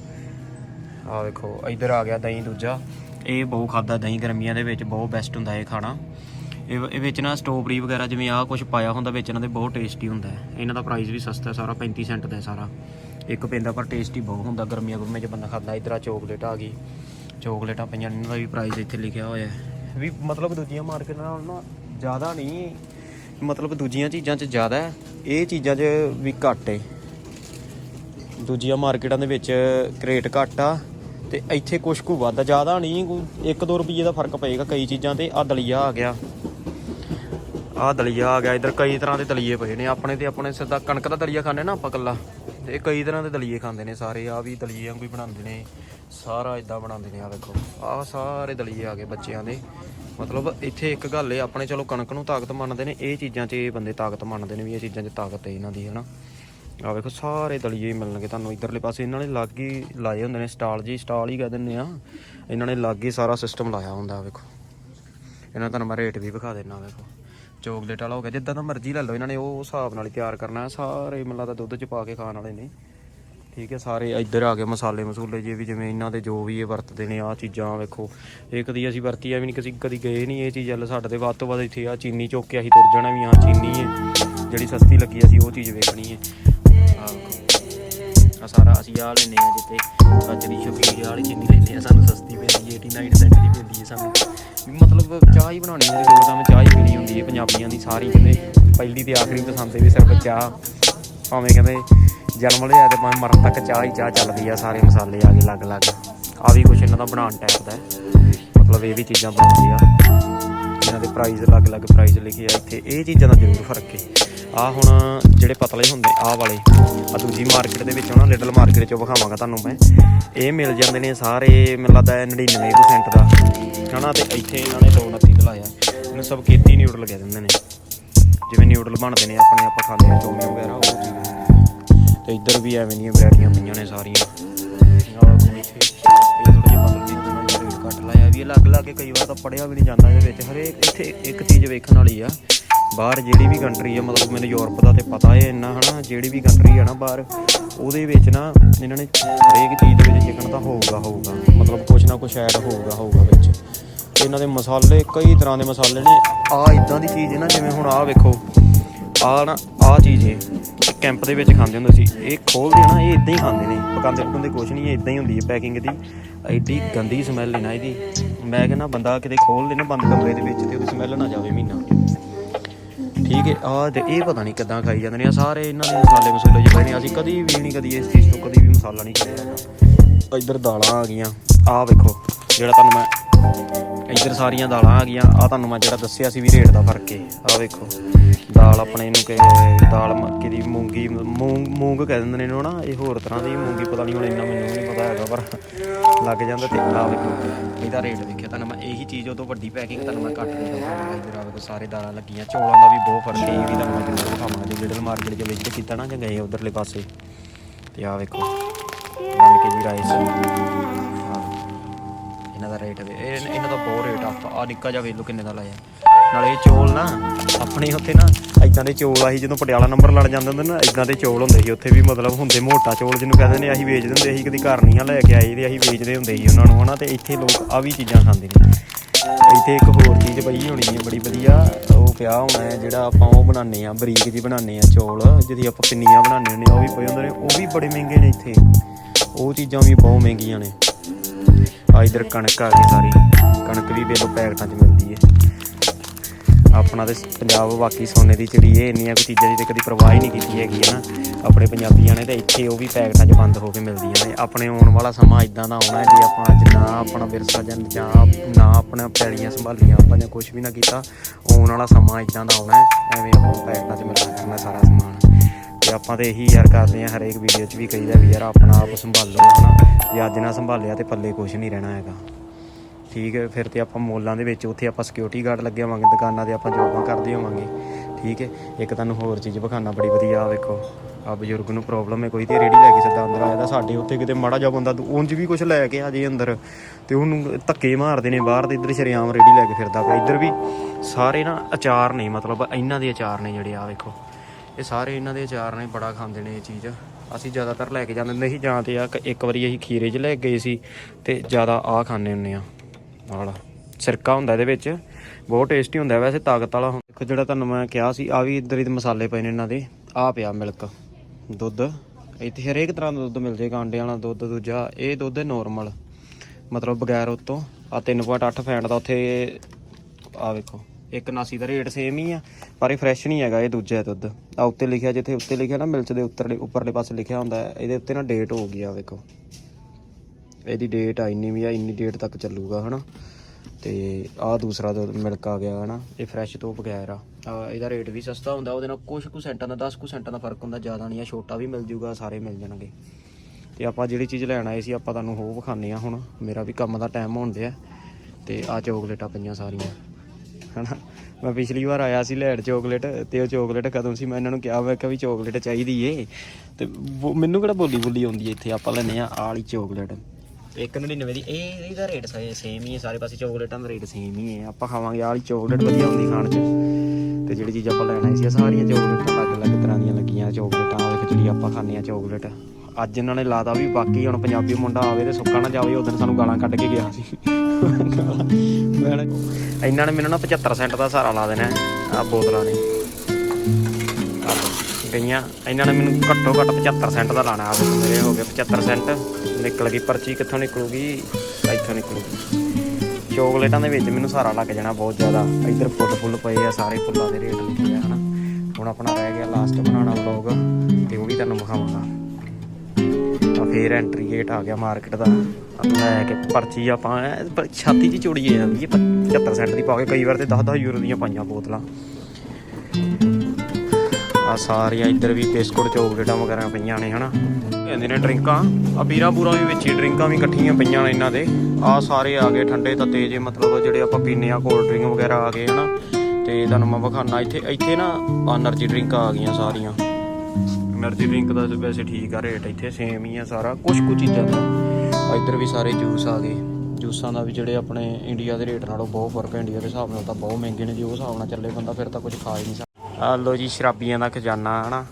ਆ ਵੇਖੋ, ਇੱਧਰ ਆ ਗਿਆ ਦਹੀਂ ਦੂਜਾ। ਇਹ ਬਹੁਤ ਖਾਦਾ ਦਹੀਂ ਗਰਮੀਆਂ ਦੇ ਵਿੱਚ, ਬਹੁਤ ਬੈਸਟ ਹੁੰਦਾ ਇਹ ਖਾਣਾ। ਇਹ ਇਹ ਵਿੱਚ ਨਾ ਸਟ੍ਰਾਬੇਰੀ ਵਗੈਰਾ ਜਿਵੇਂ ਆਹ ਕੁਝ ਪਾਇਆ ਹੁੰਦਾ ਵਿੱਚ, ਇਹਨਾਂ ਦੇ ਬਹੁਤ ਟੇਸਟੀ ਹੁੰਦਾ ਹੈ। ਇਹਨਾਂ ਦਾ ਪ੍ਰਾਈਸ ਵੀ ਸਸਤਾ ਸਾਰਾ 35 ਸੈਂਟ ਦਾ ਸਾਰਾ। ਇੱਕ ਪੈਂਦਾ ਪਰ ਟੇਸਟੀ ਬਹੁਤ ਹੁੰਦਾ ਗਰਮੀਆਂ ਗੁਰਮੀਆਂ 'ਚ ਬੰਦਾ ਖਾਂਦਾ, ਇਧਰ ਆ ਚੋਕਲੇਟ ਆ ਗਈ। ਚੋਕਲੇਟਾਂ ਪਈਆਂ ਇਹਨਾਂ ਦਾ ਵੀ ਪ੍ਰਾਈਸ ਇੱਥੇ ਲਿਖਿਆ ਹੋਇਆ ਹੈ। ਵੀ ਮਤਲਬ ਦੂਜੀਆਂ ਮਾਰਕੀਟਾਂ ਨਾਲ ਨਾ ਜ਼ਿਆਦਾ ਨਹੀਂ, ਮਤਲਬ ਦੂਜੀਆਂ ਚੀਜ਼ਾਂ 'ਚ ਜ਼ਿਆਦਾ ਹੈ। ਇਹ ਚੀਜ਼ਾਂ 'ਚ ਵੀ ਘੱਟ ਹੈ। ਦੂਜੀਆਂ ਮਾਰਕੀਟਾਂ ਦੇ ਵਿੱਚ ਰੇਟ ਘੱਟ ਆ। ਤੇ ਇੱਥੇ ਕੁਛ ਕੁ ਵੱਧ ਜ਼ਿਆਦਾ ਨਹੀਂ, ਕੋਈ 1-2 ਰੁਪਏ ਦਾ ਫ਼ਰਕ ਪਏਗਾ ਕਈ ਚੀਜ਼ਾਂ ਤੇ। ਆ ਦਲੀਆ ਆ ਗਿਆ। ਆ ਦਲੀਆ ਆ ਗਿਆ, ਇਧਰ ਕਈ ਤਰ੍ਹਾਂ ਦੇ ਦਲੀਏ ਪਏ ਨੇ। ਆਪਣੇ ਤੇ ਆਪਣੇ ਸਿੱਧਾ ਕਣਕ ਦਾ ਦਲੀਆ ਖਾਂਦੇ ਨਾ ਆਪਾਂ ਕੱਲਾ ਤੇ ਇਹ ਕਈ ਤਰ੍ਹਾਂ ਦੇ ਦਲੀਏ ਖਾਂਦੇ ਨੇ ਸਾਰੇ। ਆ ਵੀ ਦਲੀਏ ਵਾਂਗੂ ਹੀ ਬਣਾਉਂਦੇ ਨੇ। ਸਾਰਾ ਇਦਾਂ ਬਣਾਉਂਦੇ ਨੇ ਆ ਵੇਖੋ ਆ ਸਾਰੇ ਦਲੀਏ ਆ ਗਏ ਬੱਚਿਆਂ ਦੇ। ਮਤਲਬ ਇੱਥੇ ਇੱਕ ਗੱਲ ਏ ਆਪਣੇ ਚਲੋ ਕਣਕ ਨੂੰ ਤਾਕਤ ਮੰਨਦੇ ਨੇ, ਇਹ ਚੀਜ਼ਾਂ 'ਚ ਇਹ ਬੰਦੇ ਤਾਕਤ ਮੰਨਦੇ ਨੇ ਵੀ ਇਹ ਚੀਜ਼ਾਂ 'ਚ ਤਾਕਤ ਹੈ ਇਹਨਾਂ ਦੀ, ਹਨਾ। ਆ ਵੇਖੋ ਸਾਰੇ ਦਲੀਏ ਹੀ ਮਿਲਣਗੇ ਤੁਹਾਨੂੰ। ਇਧਰਲੇ ਪਾਸੇ ਇਹਨਾਂ ਨੇ ਲੱਗ ਹੀ ਲਾਏ ਹੁੰਦੇ ਨੇ ਸਟਾਲ ਜੀ, ਸਟਾਲ ਹੀ ਕਹਿ ਦਿੰਦੇ ਆ। ਇਹਨਾਂ ਨੇ ਲੱਗ ਹੀ ਸਾਰਾ ਸਿਸਟਮ ਲਾਇਆ ਹੁੰਦਾ ਵੇਖੋ। ਇਹਨਾਂ ਦਾ ਤੁਹਾਨੂੰ ਮੈਂ ਰੇਟ ਵੀ ਵਿਖਾ ਦੇਣਾ ਵੇਖੋ। ਚੋਕਲੇਟ ਵਾਲਾ ਹੋ ਗਿਆ ਜਿੱਦਾਂ ਦਾ ਮਰਜ਼ੀ ਲੈ ਲਓ, ਇਹਨਾਂ ਨੇ ਉਹ ਹਿਸਾਬ ਨਾਲ ਹੀ ਤਿਆਰ ਕਰਨਾ ਹੈ। ਸਾਰੇ ਮਤਲਬ ਲੱਗਦਾ ਦੁੱਧ ਚ ਪਾ ਕੇ ਖਾਣ ਵਾਲੇ ਨੇ। ਠੀਕ ਹੈ, ਸਾਰੇ ਇੱਧਰ ਆ ਗਏ ਮਸਾਲੇ ਮਸੂਲੇ ਜੇ ਵੀ, ਜਿਵੇਂ ਇਹਨਾਂ ਦੇ ਜੋ ਵੀ ਇਹ ਵਰਤਦੇ ਨੇ ਆ ਚੀਜ਼ਾਂ ਵੇਖੋ। ਇਹ ਕਦੀ ਅਸੀਂ ਵਰਤੀਆਂ ਵੀ ਨਹੀਂ ਕਦੀ ਕਦੀ ਗਏ ਨਹੀਂ ਇਹ ਚੀਜ਼ ਵੱਲ ਸਾਡੇ ਤੇ ਵੱਧ ਤੋਂ ਵੱਧ ਇੱਥੇ ਆ ਚੀਨੀ ਚੁੱਕ ਕੇ ਅਸੀਂ ਤੁਰ ਜਾਣਾ ਵੀ ਹਾਂ ਚੀਨੀ ਹੈ। ਜਿਹੜੀ ਸਸਤੀ ਲੱਗੀ ਅਸੀਂ ਉਹ ਚੀਜ਼ ਵੇਖਣੀ ਹੈ। ਵੇਖੋ। ਸਾਰਾ ਅਸੀਂ ਆ ਲੈਨੇ ਆ ਜਿੱਤੇ ਅੱਜ ਦੀ ਸ਼ਬੀਰ ਵਾਲੀ ਚੀਨੀ ਲੈਨੇ ਆ ਸਾਨੂੰ ਸਸਤੀ ਪੈਂਦੀ ਹੈ 89 ਸੈਂਟ ਦੀ ਪੈਂਦੀ ਹੈ ਸਾਨੂੰ। ਮਤਲਬ ਚਾਹ ਹੀ ਬਣਾਉਣੀ ਹੁੰਦੀ, ਦੋ ਟਾਈਮ ਚਾਹ ਹੀ ਪੀਣੀ ਹੁੰਦੀ ਹੈ ਪੰਜਾਬੀਆਂ ਦੀ ਸਾਰੀ, ਕਹਿੰਦੇ ਪਹਿਲੀ ਤੇ ਆਖਰੀ ਪਸੰਦ ਹੈ ਵੀ ਸਿਰਫ ਚਾਹ। ਭਾਵੇਂ ਕਹਿੰਦੇ ਜਨਮ ਲਿਆ ਤੇ ਭਾਵੇਂ ਮਰਨ ਤੱਕ ਚਾਹ ਹੀ ਚਾਹ ਚੱਲਦੀ ਆ, ਸਾਰੇ ਮਸਾਲੇ ਆ ਗਏ ਅਲੱਗ-ਅਲੱਗ। ਆ ਵੀ ਕੁਛ ਇਹਨਾਂ ਦਾ ਬਣਾਉਣ ਟਾਈਪ ਦਾ ਮਤਲਬ ਇਹ ਵੀ ਚੀਜ਼ਾਂ ਬਣਾਉਂਦੇ ਆ। ਇਹਨਾਂ ਦੇ ਪ੍ਰਾਈਸ ਅਲੱਗ-ਅਲੱਗ ਪ੍ਰਾਈਸ ਲਿਖੇ ਆ, ਇੱਥੇ ਇਹ ਚੀਜ਼ਾਂ ਦਾ ਜ਼ਰੂਰ ਫ਼ਰਕ ਹੈ। ਆ ਹੁਣ ਜਿਹੜੇ ਪਤਲੇ ਹੁੰਦੇ ਆ ਵਾਲੇ, ਆ ਦੂਜੀ ਮਾਰਕੀਟ ਦੇ ਵਿੱਚੋਂ ਨਾ ਲਿਟਲ ਮਾਰਕੀਟ ਚੋਂ ਵਿਖਾਵਾਂਗਾ ਤੁਹਾਨੂੰ ਮੈਂ। ਇਹ ਮਿਲ ਜਾਂਦੇ ਨੇ ਸਾਰੇ, ਮੈਨੂੰ ਲੱਗਦਾ ਹੈ 99% ਦਾ। ਹਨਾ, ਤੇ ਇੱਥੇ ਇਹਨਾਂ ਨੇ 229 ਲਾਇਆ ਇਹਨੂੰ ਸਭ ਕੀਤੀ ਨਿਊਡਲ ਕਹਿ ਦਿੰਦੇ ਨੇ। ਜਿਵੇਂ ਨਿਊਡਲ ਬਣਦੇ ਨੇ, ਆਪਣੇ ਆਪਾਂ ਖਾਂਦੇ ਆ ਚੋਮੇ ਵਗੈਰਾ ਉਹ ਚੀਜ਼ ਤੇ ਇੱਧਰ ਵੀ ਐਵੇਂ ਦੀਆਂ ਵੈਰਾਈਟੀਆਂ ਪਈਆਂ ਨੇ ਸਾਰੀਆਂ। ਇਹ ਥੋੜੇ ਜਿਹੇ ਪਤਲੇ ਨੇ ਉਹਨਾਂ ਦਾ ਰੇਟ ਘੱਟ ਲਾਇਆ ਵੀ ਅਲੱਗ ਅਲੱਗ ਕਈ ਵਾਰ ਤਾਂ ਪੜਿਆ ਵੀ ਨਹੀਂ ਜਾਂਦਾ ਇਹਦੇ ਵਿੱਚ। ਹਰੇਕ, ਇੱਥੇ ਇੱਕ ਚੀਜ਼ ਵੇਖਣ ਵਾਲੀ ਆ। ਬਾਹਰ ਜਿਹੜੀ ਵੀ ਕੰਟਰੀ ਆ, ਮਤਲਬ ਮੈਨੂੰ ਯੂਰਪ ਦਾ ਤੇ ਪਤਾ ਹੈ ਇੰਨਾ, ਹਨਾ, ਜਿਹੜੀ ਵੀ ਕੰਟਰੀ ਆ ਨਾ ਬਾਹਰ, ਉਹਦੇ ਵਿੱਚ ਨਾ ਇਹਨਾਂ ਨੇ ਹਰੇਕ ਚੀਜ਼ ਦੇ ਵਿੱਚ ਚਿਕਨ ਤਾਂ ਹੋਊਗਾ ਹੋਊਗਾ। ਮਤਲਬ ਕੁਛ ਨਾ ਕੁਛ ਐਡ ਹੋਊਗਾ ਹੋਊਗਾ ਵਿੱਚ। ਇਹਨਾਂ ਦੇ ਮਸਾਲੇ, ਕਈ ਤਰ੍ਹਾਂ ਦੇ ਮਸਾਲੇ ਨੇ। ਆ ਇਦਾਂ ਦੀ ਚੀਜ਼ ਹੈ ਨਾ, ਜਿਵੇਂ ਹੁਣ ਆ ਵੇਖੋ ਆ ਨਾ ਆ ਚੀਜ਼ ਹੈ ਕੈਂਪ ਦੇ ਵਿੱਚ ਖਾਂਦੇ ਹੁੰਦੇ ਸੀ। ਇਹ ਖੋਲਦੇ ਆ ਨਾ, ਇਹ ਇਦਾਂ ਹੀ ਖਾਂਦੇ ਨੇ। ਪਕਾਉਂਦੇ ਪਕਾਉਂਦੇ ਕੁਛ ਨਹੀਂ, ਇਹ ਇਦਾਂ ਹੀ ਹੁੰਦੀ ਹੈ ਪੈਕਿੰਗ ਦੀ। ਐਡੀ ਗੰਦੀ ਸਮੈਲ ਹੈ ਨਾ ਇਹਦੀ। ਮੈਂ ਕਹਿੰਦਾ, ਬੰਦਾ ਕਿਤੇ ਖੋਲ ਦੇ ਨਾ ਬੰਦ ਕਮਰੇ ਦੇ ਵਿੱਚ ਤੇ ਉਹਦੀ ਸਮੈਲ ਨਾ ਜਾਵੇ ਮਹੀਨਾ। ਠੀਕ ਹੈ। ਆ ਤੇ ਇਹ ਪਤਾ ਨਹੀਂ ਕਿੱਦਾਂ ਖਾਈ ਜਾਂਦੇ ਨੇ। ਆ ਸਾਰੇ ਇਹਨਾਂ ਦੇ ਮਸਾਲੇ ਮਸੂਲੇ ਜਿਹੇ ਪਏ ਨੇ, ਅਸੀਂ ਕਦੀ ਵੀ ਨਹੀਂ ਕਦੀ ਇਸ ਚੀਜ਼ ਤੋਂ ਕਦੀ ਵੀ ਮਸਾਲਾ ਨਹੀਂ ਖਾਇਆ ਹੈਗਾ। ਇੱਧਰ ਦਾਲਾਂ ਆ ਗਈਆਂ। ਆ ਵੇਖੋ, ਜਿਹੜਾ ਤੁਹਾਨੂੰ ਮੈਂ ਇੱਧਰ ਸਾਰੀਆਂ ਦਾਲਾਂ ਆ ਗਈਆਂ। ਆ ਤੁਹਾਨੂੰ ਮੈਂ ਜਿਹੜਾ ਦੱਸਿਆ ਸੀ ਵੀ ਰੇਟ ਦਾ ਫ਼ਰਕ ਹੈ। ਆ ਵੇਖੋ। ਦਾਲ ਆਪਣੇ ਇਹਨੂੰ ਕਿ ਦਾਲ ਮੱਕੀ ਦੀ ਮੂੰਗੀ, ਮੂੰਗ ਮੂੰਗ ਕਹਿ ਦਿੰਦੇ ਨੇ ਇਹਨੂੰ ਨਾ ਇਹ ਹੋਰ ਤਰ੍ਹਾਂ ਦੀ ਮੂੰਗੀ ਪਤਾ ਨਹੀਂ ਹੁਣ ਇੰਨਾ ਮੈਨੂੰ ਨਹੀਂ ਪਤਾ ਹੈਗਾ, ਪਰ ਲੱਗ ਜਾਂਦਾ ਤੇ ਆ ਵੇਖੋ। ਇਹਦਾ ਰੇਟ ਦੇਖਿਆ ਤੁਹਾਨੂੰ ਮੈਂ ਇਹੀ ਚੀਜ਼ ਉਹ ਤੋਂ ਵੱਡੀ ਪੈਕਿੰਗ ਤੁਹਾਨੂੰ ਮੈਂ ਘੱਟ ਦੇ ਦਊਂਗਾ ਇੱਧਰ ਆ ਵੇਖੋ ਸਾਰੇ ਦਾਲਾਂ ਲੱਗੀਆਂ, ਚੌਲਾਂ ਦਾ ਵੀ ਬਹੁਤ ਫ਼ਰਕ ਹੈ, ਇਹ ਵੀ ਤੁਹਾਨੂੰ ਮੈਂ ਦਿਖਾਵਾਂਗਾ ਜੇ ਲਿਟਲ ਮਾਰਕੀਟ ਦੇ ਵਿੱਚ ਕੀਤਾ ਨਾ, ਜਾਂ ਗਏ ਉਧਰਲੇ ਪਾਸੇ, ਤੇ ਆ ਵੇਖੋ 1 ਕੇਜੀ ਰਾਈਸ ਇਹਨਾਂ ਦਾ ਰੇਟ ਇਹ- ਇਹਨਾਂ ਦਾ ਬਹੁਤ ਰੇਟ ਆ ਆ ਨਿੱਕਾ ਜਿਹਾ ਵੇਖ ਲਓ ਕਿੰਨੇ ਦਾ ਲਾਇਆ। ਨਾਲੇ ਇਹ ਚੋਲ ਨਾ, ਆਪਣੇ ਉੱਥੇ ਨਾ ਇਦਾਂ ਦੇ ਚੋਲ ਆਹੀ ਜਦੋਂ ਪਟਿਆਲਾ ਨੰਬਰ ਲੜ ਜਾਂਦੇ ਹੁੰਦੇ ਨਾ ਇਦਾਂ ਦੇ ਚੋਲ ਹੁੰਦੇ ਸੀ, ਉੱਥੇ ਵੀ ਮਤਲਬ ਹੁੰਦੇ ਮੋਟਾ ਚੋਲ, ਜਿਹਨੂੰ ਕਹਿੰਦੇ ਨੇ ਅਸੀਂ ਵੇਚਦੇ ਹੁੰਦੇ ਸੀ, ਕਦੀ ਘਰ ਨਹੀਂ ਆ ਲੈ ਕੇ ਆਏ ਤੇ ਅਸੀਂ ਵੇਚਦੇ ਹੁੰਦੇ ਸੀ ਉਹਨਾਂ ਨੂੰ, ਹਨਾ, ਤੇ ਇੱਥੇ ਲੋਕ ਆ ਵੀ ਚੀਜ਼ਾਂ ਖਾਂਦੇ ਨੇ। ਇੱਥੇ ਇੱਕ ਹੋਰ ਚੀਜ਼ ਪਈ ਹੋਣੀ ਹੈ ਬੜੀ ਵਧੀਆ, ਉਹ ਪਿਆ ਹੋਣਾ ਹੈ, ਜਿਹੜਾ ਆਪਾਂ ਉਹ ਬਣਾਉਂਦੇ ਆ ਬਰੀਕ ਜੀ ਬਣਾਉਂਦੇ ਆ ਚੌਲ, ਜਿਹਦੀ ਆਪਾਂ ਪਿੰਨੀਆਂ ਬਣਾਉਂਦੇ ਹੁੰਦੇ ਆ ਉਹ ਵੀ ਪਏ ਹੁੰਦੇ ਨੇ, ਉਹ ਵੀ ਬੜੇ ਮਹਿੰਗੇ ਨੇ ਇੱਥੇ। ਉਹ ਚੀਜ਼ਾਂ ਵੀ ਬਹੁਤ ਮਹਿੰਗੀਆਂ ਨੇ। ਆ ਇਧਰ ਕਣਕ ਆ ਗਈ ਸਾਰੀ, ਕਣਕ ਵੀ ਵੇਲੋ ਪੈਕਟਾਂ 'ਚ ਮਿਲਦੀ। ਆਪਣਾ ਤੇ ਪੰਜਾਬ ਬਾਕੀ ਸੋਨੇ ਦੀ ਚਿੜੀ ਇਹ ਇੰਨੀਆਂ ਕੁ ਚੀਜ਼ਾਂ ਦੀ ਤੇ ਕਦੀ ਪਰਵਾਹ ਹੀ ਨਹੀਂ ਕੀਤੀ ਹੈਗੀ ਹੈ ਨਾ। ਆਪਣੇ ਪੰਜਾਬੀਆਂ ਨੇ ਤੇ ਇੱਥੇ ਉਹ ਵੀ ਪੈਕਟਾਂ 'ਚ ਬੰਦ ਹੋ ਕੇ ਮਿਲਦੀਆਂ ਨੇ। ਆਪਣੇ ਆਉਣ ਵਾਲਾ ਸਮਾਂ ਇਦਾਂ ਦਾ ਆਉਣਾ ਜੇ ਆਪਾਂ ਅੱਜ ਨਾ ਆਪਣਾ ਵਿਰਸਾ ਜਾਂ ਜਾਂ ਨਾ ਆਪਣਾ ਪੈੜੀਆਂ ਸੰਭਾਲੀਆਂ, ਆਪਾਂ ਜਾਂ ਕੁਝ ਵੀ ਨਾ ਕੀਤਾ, ਆਉਣ ਵਾਲਾ ਸਮਾਂ ਇਦਾਂ ਦਾ ਆਉਣਾ ਹੈ, ਐਵੇਂ ਆਪਾਂ ਪੈਕਟਾਂ 'ਚ ਮਿਲਣਾ ਕਰਨਾ ਸਾਰਾ ਸਮਾਨ। ਤੇ ਆਪਾਂ ਤੇ ਇਹੀ ਯਾਰ ਕਰਦੇ ਆ ਹਰੇਕ ਵੀਡੀਓ 'ਚ ਵੀ ਕਹੀਦਾ ਵੀ ਯਾਰ ਆਪਣਾ ਆਪ ਸੰਭਾਲੋ, ਹਨਾ। ਜੇ ਅੱਜ ਨਾ ਸੰਭਾਲਿਆ ਤੇ ਪੱਲੇ ਕੁਝ ਨਹੀਂ ਰਹਿਣਾ ਹੈਗਾ। ਠੀਕ ਹੈ, ਫਿਰ ਤੇ ਆਪਾਂ ਮੋਲਾਂ ਦੇ ਵਿੱਚ ਉੱਥੇ ਆਪਾਂ ਸਿਕਿਉਰਿਟੀ ਗਾਰਡ ਲੱਗੇ ਹੋਵਾਂਗੇ, ਦੁਕਾਨਾਂ ਤੇ ਆਪਾਂ ਜੋਬਾਂ ਕਰਦੇ ਹੋਵਾਂਗੇ। ਠੀਕ ਹੈ, ਇੱਕ ਤੁਹਾਨੂੰ ਹੋਰ ਚੀਜ਼ ਵਿਖਾਣਾ ਬੜੀ ਵਧੀਆ ਆ ਵੇਖੋ। ਆ ਬਜ਼ੁਰਗ ਨੂੰ ਪ੍ਰੋਬਲਮ ਹੈ, ਕੋਈ ਤੇ ਰੇੜੀ ਲੈ ਕੇ ਸਿੱਧਾ ਅੰਦਰ ਆ ਜਾਂਦਾ, ਸਾਡੇ ਉੱਥੇ ਕਿਤੇ ਮਾੜਾ ਜਿਹਾ ਬੰਦਾ ਉਂਝ ਵੀ ਕੁਝ ਲੈ ਕੇ ਆ ਜੇ ਅੰਦਰ, ਤੇ ਉਹਨੂੰ ਧੱਕੇ ਮਾਰਦੇ ਨੇ, ਬਾਹਰ ਤੇ ਇੱਧਰ ਸ਼ਰੇਆਮ ਰੇੜੀ ਲੈ ਕੇ ਫਿਰਦਾ ਪਿਆ। ਇੱਧਰ ਵੀ ਸਾਰੇ ਨਾ ਅਚਾਰ ਨੇ, ਮਤਲਬ ਇਹਨਾਂ ਦੇ ਅਚਾਰ ਨੇ ਜਿਹੜੇ ਆ ਵੇਖੋ। ਇਹ ਸਾਰੇ ਇਹਨਾਂ ਦੇ ਅਚਾਰ ਨੇ, ਬੜਾ ਖਾਂਦੇ ਨੇ ਇਹ ਚੀਜ਼। ਅਸੀਂ ਜ਼ਿਆਦਾਤਰ ਲੈ ਕੇ ਜਾਂਦੇ ਹੁੰਦੇ ਸੀ, ਜਾਂ ਤੇ ਆ ਇੱਕ ਵਾਰੀ ਅਸੀਂ ਖੀਰੇ 'ਚ ਲੈ ਕੇ ਗਏ ਸੀ, ਤੇ ਜ਼ਿਆਦਾ ਆ ਖਾਂਦੇ ਹੁੰਦੇ ਆ। ਨਾਲ ਸਿਰਕਾ ਹੁੰਦਾ ਇਹਦੇ ਵਿੱਚ। ਬਹੁਤ ਟੇਸਟੀ ਹੁੰਦਾ ਵੈਸੇ, ਤਾਕਤ ਵਾਲਾ ਹੁੰਦਾ। ਦੇਖੋ ਜਿਹੜਾ ਤੁਹਾਨੂੰ ਮੈਂ ਕਿਹਾ ਸੀ ਆ ਵੀ ਇੱਧਰ ਹੀ ਮਸਾਲੇ ਪਏ ਨੇ ਇਹਨਾਂ ਦੇ। ਆ ਪਿਆ ਮਿਲਕ, ਦੁੱਧ। ਇੱਥੇ ਹਰੇਕ ਤਰ੍ਹਾਂ ਦਾ ਦੁੱਧ ਮਿਲ ਜੇਗਾ ਆਂਡੇ ਵਾਲਾ ਦੁੱਧ ਦੂਜਾ, ਇਹ ਦੁੱਧ ਹੈ ਨੋਰਮਲ ਮਤਲਬ ਬਗੈਰ ਉਤੋਂ ਆ 3.8 ਫੈਂਟ ਦਾ ਉੱਥੇ ਆ ਵੇਖੋ, ਇੱਕ ਨਾਸੀ ਦਾ ਰੇਟ ਸੇਮ ਹੀ ਆ, ਪਰ ਇਹ ਫਰੈਸ਼ ਨਹੀਂ ਹੈਗਾ ਇਹ ਦੂਜਾ ਦੁੱਧ। ਆ ਉੱਤੇ ਲਿਖਿਆ, ਜਿੱਥੇ ਉੱਤੇ ਲਿਖਿਆ ਨਾ, ਮਿਲਚ ਦੇ ਉੱਤਰਲੇ, ਉੱਪਰਲੇ ਪਾਸੇ ਲਿਖਿਆ ਹੁੰਦਾ, ਇਹਦੇ ਉੱਤੇ ਨਾ ਡੇਟ ਹੋ ਗਈ ਆ ਵੇਖੋ। ਇਹਦੀ ਡੇਟ ਆ, ਇੰਨੀ ਵੀ ਆ, ਇੰਨੀ ਡੇਟ ਤੱਕ ਚੱਲੂਗਾ, ਹਨਾ? ਤੇ ਆ ਦੂਸਰਾ ਦੁੱਧ ਮਿਲਕ ਆ ਗਿਆ, ਹਨਾ? ਇਹ ਫਰੈਸ਼ ਤੋਂ ਬਗੈਰ ਆ ਇਹਦਾ ਰੇਟ ਵੀ ਸਸਤਾ ਹੁੰਦਾ, ਉਹਦੇ ਨਾਲ ਕੁਝ ਕੁ ਸੈਂਟਾਂ ਦਾ 10 ਕੁ ਸੈਂਟਾਂ ਦਾ ਫ਼ਰਕ ਹੁੰਦਾ, ਜ਼ਿਆਦਾ ਨਹੀਂ ਆ, ਛੋਟਾ ਵੀ ਮਿਲ ਜੂਗਾ, ਸਾਰੇ ਮਿਲ ਜਾਣਗੇ। ਤੇ ਆਪਾਂ ਜਿਹੜੀ ਚੀਜ਼ ਲੈਣ ਆਏ ਸੀ, ਆਪਾਂ ਤੁਹਾਨੂੰ ਉਹ ਵਿਖਾਣੇ ਆ ਹੁਣ। ਮੇਰਾ ਵੀ ਕੰਮ ਦਾ ਟਾਈਮ ਹੋਣ ਡਿਆ। ਤੇ ਆ ਚੋਕਲੇਟਾਂ ਪਈਆਂ ਸਾਰੀਆਂ, ਹਨਾ? ਮੈਂ ਪਿਛਲੀ ਵਾਰ ਆਇਆ ਸੀ ਲੈਣ ਚੋਕਲੇਟ, ਤੇ ਉਹ ਚੋਕਲੇਟ ਕਦੋਂ ਸੀ, ਮੈਂ ਇਹਨਾਂ ਨੂੰ ਕਿਹਾ, ਮੈਂ ਕਿਹਾ ਵੀ ਚੋਕਲੇਟ ਚਾਹੀਦੀ ਏ। ਤੇ ਉਹ- ਮੈਨੂੰ ਕਿਹੜਾ ਬੋਲੀ ਬੋਲੀ ਆਉਂਦੀ ਹੈ ਇੱਥੇ? ਆਪਾਂ ਲੈਨੇ ਆ ਆਲੀ ਚੋਕਲੇਟ। 199 ਦੀ ਇਹ ਇਹਦਾ ਰੇਟ ਸੇਮ ਹੀ ਹੈ, ਸਾਰੇ ਪਾਸੇ ਚਾਕਲੇਟਾਂ ਦਾ ਰੇਟ ਸੇਮ ਹੀ ਹੈ। ਆਪਾਂ ਖਾਵਾਂਗੇ ਆਹ ਚਾਕਲੇਟ ਵਧੀਆ ਹੁੰਦੀ ਖਾਣ 'ਚ। ਤੇ ਜਿਹੜੀ ਚੀਜ਼ ਆਪਾਂ ਲੈਣਾ ਸੀ ਸਾਰੀਆਂ ਚਾਕਲੇਟਾਂ ਅਲੱਗ-ਅਲੱਗ ਤਰ੍ਹਾਂ ਦੀਆਂ ਲੱਗੀਆਂ ਚਾਕਲੇਟਾਂ ਵੇਖ ਜਿਹੜੀ ਆਪਾਂ ਖਾਂਦੇ ਆ ਚਾਕਲੇਟ ਅੱਜ ਇਹਨਾਂ ਨੇ ਲਾਤਾ ਵੀ ਬਾਕੀ ਹੁਣ ਪੰਜਾਬੀ ਮੁੰਡਾ ਆਵੇ ਤੇ ਸੁੱਕਾ ਨਾ ਜਾਵੇ, ਉਦੋਂ ਸਾਨੂੰ ਗਾਲਾਂ ਕੱਢ ਕੇ ਗਿਆ ਸੀ। ਇਹਨਾਂ ਨੇ ਮੈਨੂੰ ਨਾ 75 ਸੈਂਟ ਦਾ ਸਹਾਰਾ ਲਾ ਦੇਣਾ ਆ ਬੋਤਲਾਂ ਨੇ। ਗਈਆਂ। ਇਹਨਾਂ ਨੇ ਮੈਨੂੰ ਘੱਟੋ ਘੱਟ 75 ਸੈਂਟ ਦਾ ਲਾਣਾ ਆਵੇ ਮੇਰੇ ਹੋ ਗਏ 75 ਸੈਂਟ ਨਿਕਲ ਗਈ ਪਰਚੀ, ਕਿੱਥੋਂ ਨਿਕਲੂਗੀ? ਇੱਥੋਂ ਨਿਕਲੂਗੀ। ਚੋਕਲੇਟਾਂ ਦੇ ਵਿੱਚ ਮੈਨੂੰ ਸਾਰਾ ਲੱਗ ਜਾਣਾ ਬਹੁਤ ਜ਼ਿਆਦਾ। ਇੱਧਰ ਫੁੱਲ ਫੁੱਲ ਪਏ ਆ, ਸਾਰੇ ਫੁੱਲਾਂ ਦੇ ਰੇਟ ਲਿਖੇ ਆ, ਹਨਾ। ਹੁਣ ਆਪਣਾ ਰਹਿ ਗਿਆ ਲਾਸਟ ਬਣਾਉਣਾ ਵਲੌਗ ਤੇ ਉਹ ਵੀ ਤੁਹਾਨੂੰ ਵਿਖਾਵਾਂਗਾ। ਤਾਂ ਫੇਰ ਐਂਟਰੀ ਗੇਟ ਆ ਗਿਆ ਮਾਰਕੀਟ ਦਾ। ਲੈ ਕੇ ਪਰਚੀ ਆਪਾਂ ਛਾਤੀ 'ਚ ਹੀ ਚੋੜੀ ਜਾਂਦੀ ਹੈ 75 ਸੈਂਟ ਦੀ ਪਾ ਕੇ। ਕਈ ਵਾਰ ਤੇ 10-10 ਯੂਰੋ ਦੀਆਂ ਪਾਈਆਂ ਬੋਤਲਾਂ। ਆ ਸਾਰੀਆਂ ਇੱਧਰ ਵੀ ਬਿਸਕੁਟ, ਚੋਕਲੇਟਾਂ ਵਗੈਰਾ ਪਈਆਂ ਨੇ, ਹਨਾ? ਕਹਿੰਦੇ ਨੇ ਡਰਿੰਕਾਂ। ਆ ਪੀਰਾ ਪੂਰਾ ਵੀ ਵਿੱਚ ਹੀ ਡਰਿੰਕਾਂ ਵੀ ਇਕੱਠੀਆਂ ਪਈਆਂ ਨੇ ਇਹਨਾਂ ਦੇ। ਆ ਸਾਰੇ ਆ ਗਏ ਠੰਡੇ ਤਾਂ ਤੇਜੇ ਮਤਲਬ ਜਿਹੜੇ ਆਪਾਂ ਪੀਨੇ ਆ ਕੋਲਡ ਡਰਿੰਕ ਵਗੈਰਾ ਆ ਗਏ, ਹਨਾ? ਤੇ ਤੁਹਾਨੂੰ ਮੈਂ ਵਿਖਾਣਾ ਇੱਥੇ ਇੱਥੇ ਨਾ ਐਨਰਜੀ ਡਰਿੰਕਾਂ ਆ ਗਈਆਂ ਸਾਰੀਆਂ। ਐਨਰਜੀ ਡਰਿੰਕ ਦਾ ਵੈਸੇ ਠੀਕ ਆ ਰੇਟ ਇੱਥੇ ਸੇਮ ਹੀ ਆ ਸਾਰਾ ਕੁਝ ਕੁ ਚੀਜ਼ਾਂ ਦਾ। ਇੱਧਰ ਵੀ ਸਾਰੇ ਜੂਸ ਆ ਗਏ। ਜੂਸਾਂ ਦਾ ਵੀ ਜਿਹੜੇ ਆਪਣੇ ਇੰਡੀਆ ਦੇ ਰੇਟ ਨਾਲੋਂ ਬਹੁਤ ਫ਼ਰਕ ਹੈ ਇੰਡੀਆ ਦੇ ਹਿਸਾਬ ਨਾਲ ਤਾਂ ਬਹੁਤ ਮਹਿੰਗੇ ਨੇ, ਜੇ ਉਹ ਹਿਸਾਬ ਨਾਲ ਚੱਲੇ ਬੰਦਾ, ਫਿਰ ਤਾਂ ਕੁਝ ਖਾ ਹੀ ਨਹੀਂ ਆ ਲੋ ਜੀ, ਸ਼ਰਾਬੀਆਂ ਦਾ ਖਜ਼ਾਨਾ, ਹਨਾ?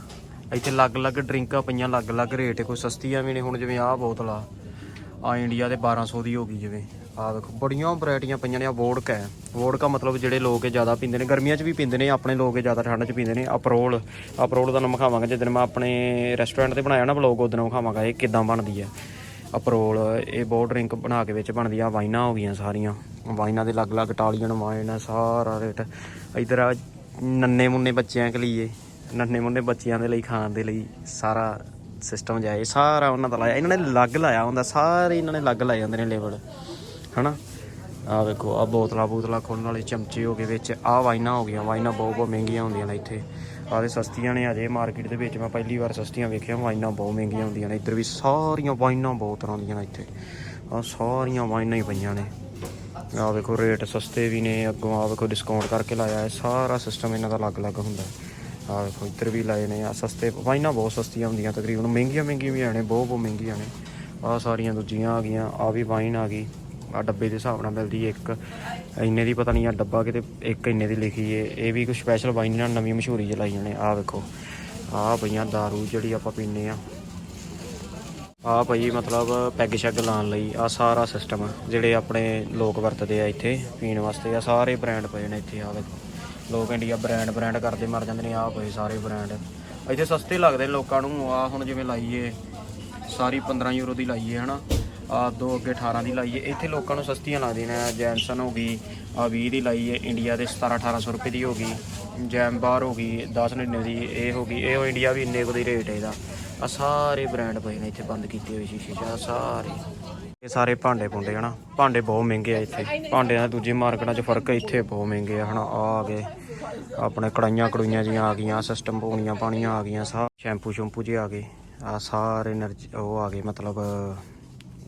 ਇੱਥੇ ਅਲੱਗ-ਅਲੱਗ ਡਰਿੰਕਾਂ ਪਈਆਂ, ਅਲੱਗ-ਅਲੱਗ ਰੇਟ ਕੋਈ ਸਸਤੀਆਂ ਵੀ ਨੇ, ਹੁਣ ਜਿਵੇਂ ਆਹ ਬੋਤਲ ਆ ਆ ਇੰਡੀਆ ਦੇ 1200 ਦੀ ਹੋ ਗਈ ਜਿਵੇਂ। ਆ ਦੇਖੋ, ਬੜੀਆਂ ਵੈਰਾਈਟੀਆਂ ਪਈਆਂ ਨੇ ਆ ਵੋਡਕਾ ਹੈ। ਵੋਡਕਾ ਮਤਲਬ ਜਿਹੜੇ ਲੋਕ ਇਹ ਜ਼ਿਆਦਾ ਪੀਂਦੇ ਨੇ, ਗਰਮੀਆਂ 'ਚ ਵੀ ਪੀਂਦੇ ਨੇ, ਆਪਣੇ ਲੋਕ ਇਹ ਜ਼ਿਆਦਾ ਠੰਡ 'ਚ ਪੀਂਦੇ ਨੇ। ਅਪਰੋਲ ਅਪਰੋਲ ਦਾ ਨਾਮ ਖਾਵਾਂਗਾ ਜਿੱਦਣ ਮੈਂ ਆਪਣੇ ਰੈਸਟੋਰੈਂਟ ਤੇ ਬਣਾਇਆ ਨਾ ਵਲੌਗ ਉਦੋਂ ਵਿਖਾਵਾਂਗਾ ਇਹ ਕਿਦਾਂ ਬਣਦੀ ਹੈ। ਅਪਰੋਲ, ਇਹ ਬਹੁਤ ਡਰਿੰਕ ਬਣਾ ਕੇ ਵਿੱਚ ਬਣਦੀ ਆ, ਵਾਈਨਾਂ ਹੋ ਗਈਆਂ ਸਾਰੀਆਂ। ਵਾਈਨਾਂ ਦੇ ਅਲੱਗ-ਅਲੱਗ ਟਾਲੀਅਨ ਵਾਈਨ ਸਾਰਾ ਰੇਟ। ਇਧਰ ਆ ਨੰਨੇ ਮੁੰਨੇ ਬੱਚਿਆਂ ਕੇ ਲਈ ਨੰਨੇ ਮੁੰਨੇ ਬੱਚਿਆਂ ਦੇ ਲਈ, ਖਾਣ ਦੇ ਲਈ ਸਾਰਾ ਸਿਸਟਮ ਜਾਏ ਸਾਰਾ ਉਹਨਾਂ ਦਾ ਲਾਇਆ। ਇਹਨਾਂ ਨੇ ਲੱਗ ਲਾਇਆ ਹੁੰਦਾ, ਸਾਰੇ ਇਹਨਾਂ ਨੇ ਲੱਗ ਲਾਏ ਜਾਂਦੇ ਨੇ ਲੇਬਲ ਹਨਾ? ਆ ਵੇਖੋ ਆ ਬੋਤਲਾਂ ਬੋਤਲਾਂ ਖੋਲਣ ਵਾਲੇ ਚਮਚੇ ਹੋ ਗਏ ਵਿੱਚ ਆ ਵਾਈਨਾਂ ਹੋ ਗਈਆਂ, ਵਾਈਨਾਂ ਬਹੁਤ ਬਹੁਤ ਮਹਿੰਗੀਆਂ ਹੁੰਦੀਆਂ ਨੇ ਇੱਥੇ। ਆਹ ਸਸਤੀਆਂ ਨੇ ਅਜੇ ਮਾਰਕੀਟ ਦੇ ਵਿੱਚ, ਮੈਂ ਪਹਿਲੀ ਵਾਰ ਸਸਤੀਆਂ ਵੇਖੀਆਂ, ਵਾਈਨਾਂ ਬਹੁਤ ਮਹਿੰਗੀਆਂ ਹੁੰਦੀਆਂ ਨੇ। ਇੱਧਰ ਵੀ ਸਾਰੀਆਂ ਵਾਈਨਾਂ ਬਹੁਤ ਤਰ੍ਹਾਂ ਦੀਆਂ ਨੇ ਇੱਥੇ। ਆ ਸਾਰੀਆਂ ਵਾਈਨਾਂ ਹੀ ਪਈਆਂ ਨੇ। ਆਹ ਵੇਖੋ ਰੇਟ ਸਸਤੇ ਵੀ ਨੇ, ਅੱਗੋਂ ਆਹ ਵੇਖੋ ਡਿਸਕਾਊਂਟ ਕਰਕੇ ਲਾਇਆ ਹੈ, ਸਾਰਾ ਸਿਸਟਮ ਇਹਨਾਂ ਦਾ ਅਲੱਗ-ਅਲੱਗ ਹੁੰਦਾ ਆਹ ਵੇਖੋ ਇੱਧਰ ਵੀ ਲਾਏ ਨੇ ਆ ਸਸਤੇ, ਵਾਈਨਾਂ ਬਹੁਤ ਸਸਤੀਆਂ ਹੁੰਦੀਆਂ ਤਕਰੀਬਨ, ਮਹਿੰਗੀਆਂ ਮਹਿੰਗੀਆਂ ਵੀ ਆਣੇ ਬਹੁਤ ਬਹੁਤ ਮਹਿੰਗੀਆਂ ਨੇ। ਆਹ ਸਾਰੀਆਂ ਦੂਜੀਆਂ ਆ ਗਈਆਂ ਆ ਵੀ ਵਾਈਨ ਆ ਗਈ ਆ ਡੱਬੇ ਦੇ ਹਿਸਾਬ ਨਾਲ ਮਿਲਦੀ ਹੈ ਇੱਕ। ਇੰਨੇ ਦੀ ਪਤਾ ਨਹੀਂ ਆ ਡੱਬਾ ਕਿਤੇ ਇੱਕ ਇੰਨੇ ਦੀ ਲਿਖੀ ਏ ਇਹ ਵੀ ਕੋਈ ਸਪੈਸ਼ਲ ਵਾਈਨ ਨਾਲ ਨਵੀਂ ਮਸ਼ਹੂਰੀ ਚ ਲਾਈਆਂ ਨੇ ਆ ਵੇਖੋ। ਆ ਪਈਆਂ दारू ਜਿਹੜੀ ਆਪਾਂ ਪੀਨੇ ਆ ਆ ਭਾਈ ਮਤਲਬ ਪੈਗ ਸ਼ੈਗ ਲਾਉਣ ਲਈ ਆ ਸਾਰਾ ਸਿਸਟਮ ਜਿਹੜੇ ਆਪਣੇ ਲੋਕ ਵਰਤਦੇ ਆ ਇੱਥੇ ਪੀਣ ਵਾਸਤੇ ਆ ਸਾਰੇ ਬ੍ਰਾਂਡ ਪਏ ਨੇ ਇੱਥੇ ਆ ਵੇਖੋ। ਲੋਕ ਇੰਡੀਆ ਬ੍ਰਾਂਡ ਬ੍ਰਾਂਡ ਕਰਦੇ, ਮਰ ਜਾਂਦੇ ਨੇ ਆ ਪਏ ਸਾਰੇ ਬ੍ਰਾਂਡ ਇੱਥੇ ਸਸਤੇ ਲੱਗਦੇ ਲੋਕਾਂ ਨੂੰ ਆ ਹੁਣ ਜਿਵੇਂ ਲਾਈਏ, ਸਾਰੀ 15 ਯੂਰੋ ਦੀ ਲਾਈਏ, ਹਨਾ? ਆ ਦੋ ਅੱਗੇ 18 ਦੀ ਲਾਈਏ, ਇੱਥੇ ਲੋਕਾਂ ਨੂੰ ਸਸਤੀਆਂ ਲੱਗਦੀਆਂ ਨੇ ਜੈਮਸਨ ਹੋ ਗਈ ਆ 20 ਦੀ ਲਾਈਏ, ਇੰਡੀਆ ਦੇ 17 1800 ਰੁਪਏ ਦੀ ਹੋ ਗਈ ਜੈਮਬਾਰ ਹੋ ਗਈ 10 99 ਦੀ, ਇਹ ਹੋ ਗਈ, ਇਹ ਇੰਡੀਆ ਵੀ ਇੰਨੇ ਕੁ ਦੀ ਰੇਟ ਹੈ ਇਹਦਾ। ਆ ਸਾਰੇ ਬ੍ਰਾਂਡ ਪਏ ਨੇ ਇੱਥੇ, ਬੰਦ ਕੀਤੇ ਹੋਏ ਸ਼ੀਸ਼ੇ ਆ ਸਾਰੇ। ਇਹ ਸਾਰੇ ਭਾਂਡੇ ਪੁੰਡੇ ਹਨਾ, ਭਾਂਡੇ ਬਹੁਤ ਮਹਿੰਗੇ ਆ ਇੱਥੇ। ਭਾਂਡਿਆਂ ਦਾ ਦੂਜੀ ਮਾਰਕੀਟਾਂ 'ਚ ਫ਼ਰਕ ਇੱਥੇ ਬਹੁਤ ਮਹਿੰਗੇ ਆ ਹਨਾ, ਆ ਆ ਗਏ। ਆਪਣੇ ਕੜਾਈਆਂ ਕੜੂਈਆਂ ਜੀਆਂ ਆ ਗਈਆਂ ਸਿਸਟਮ ਪੋਣੀਆਂ ਪਾਣੀਆਂ ਆ ਗਈਆਂ, ਸਾ ਸ਼ੈਂਪੂ ਸ਼ੈਂਪੂ ਜੇ ਆ ਗਏ। ਆ ਸਾਰੇ એનર્ਜੀ ਉਹ ਆ ਗਏ, ਮਤਲਬ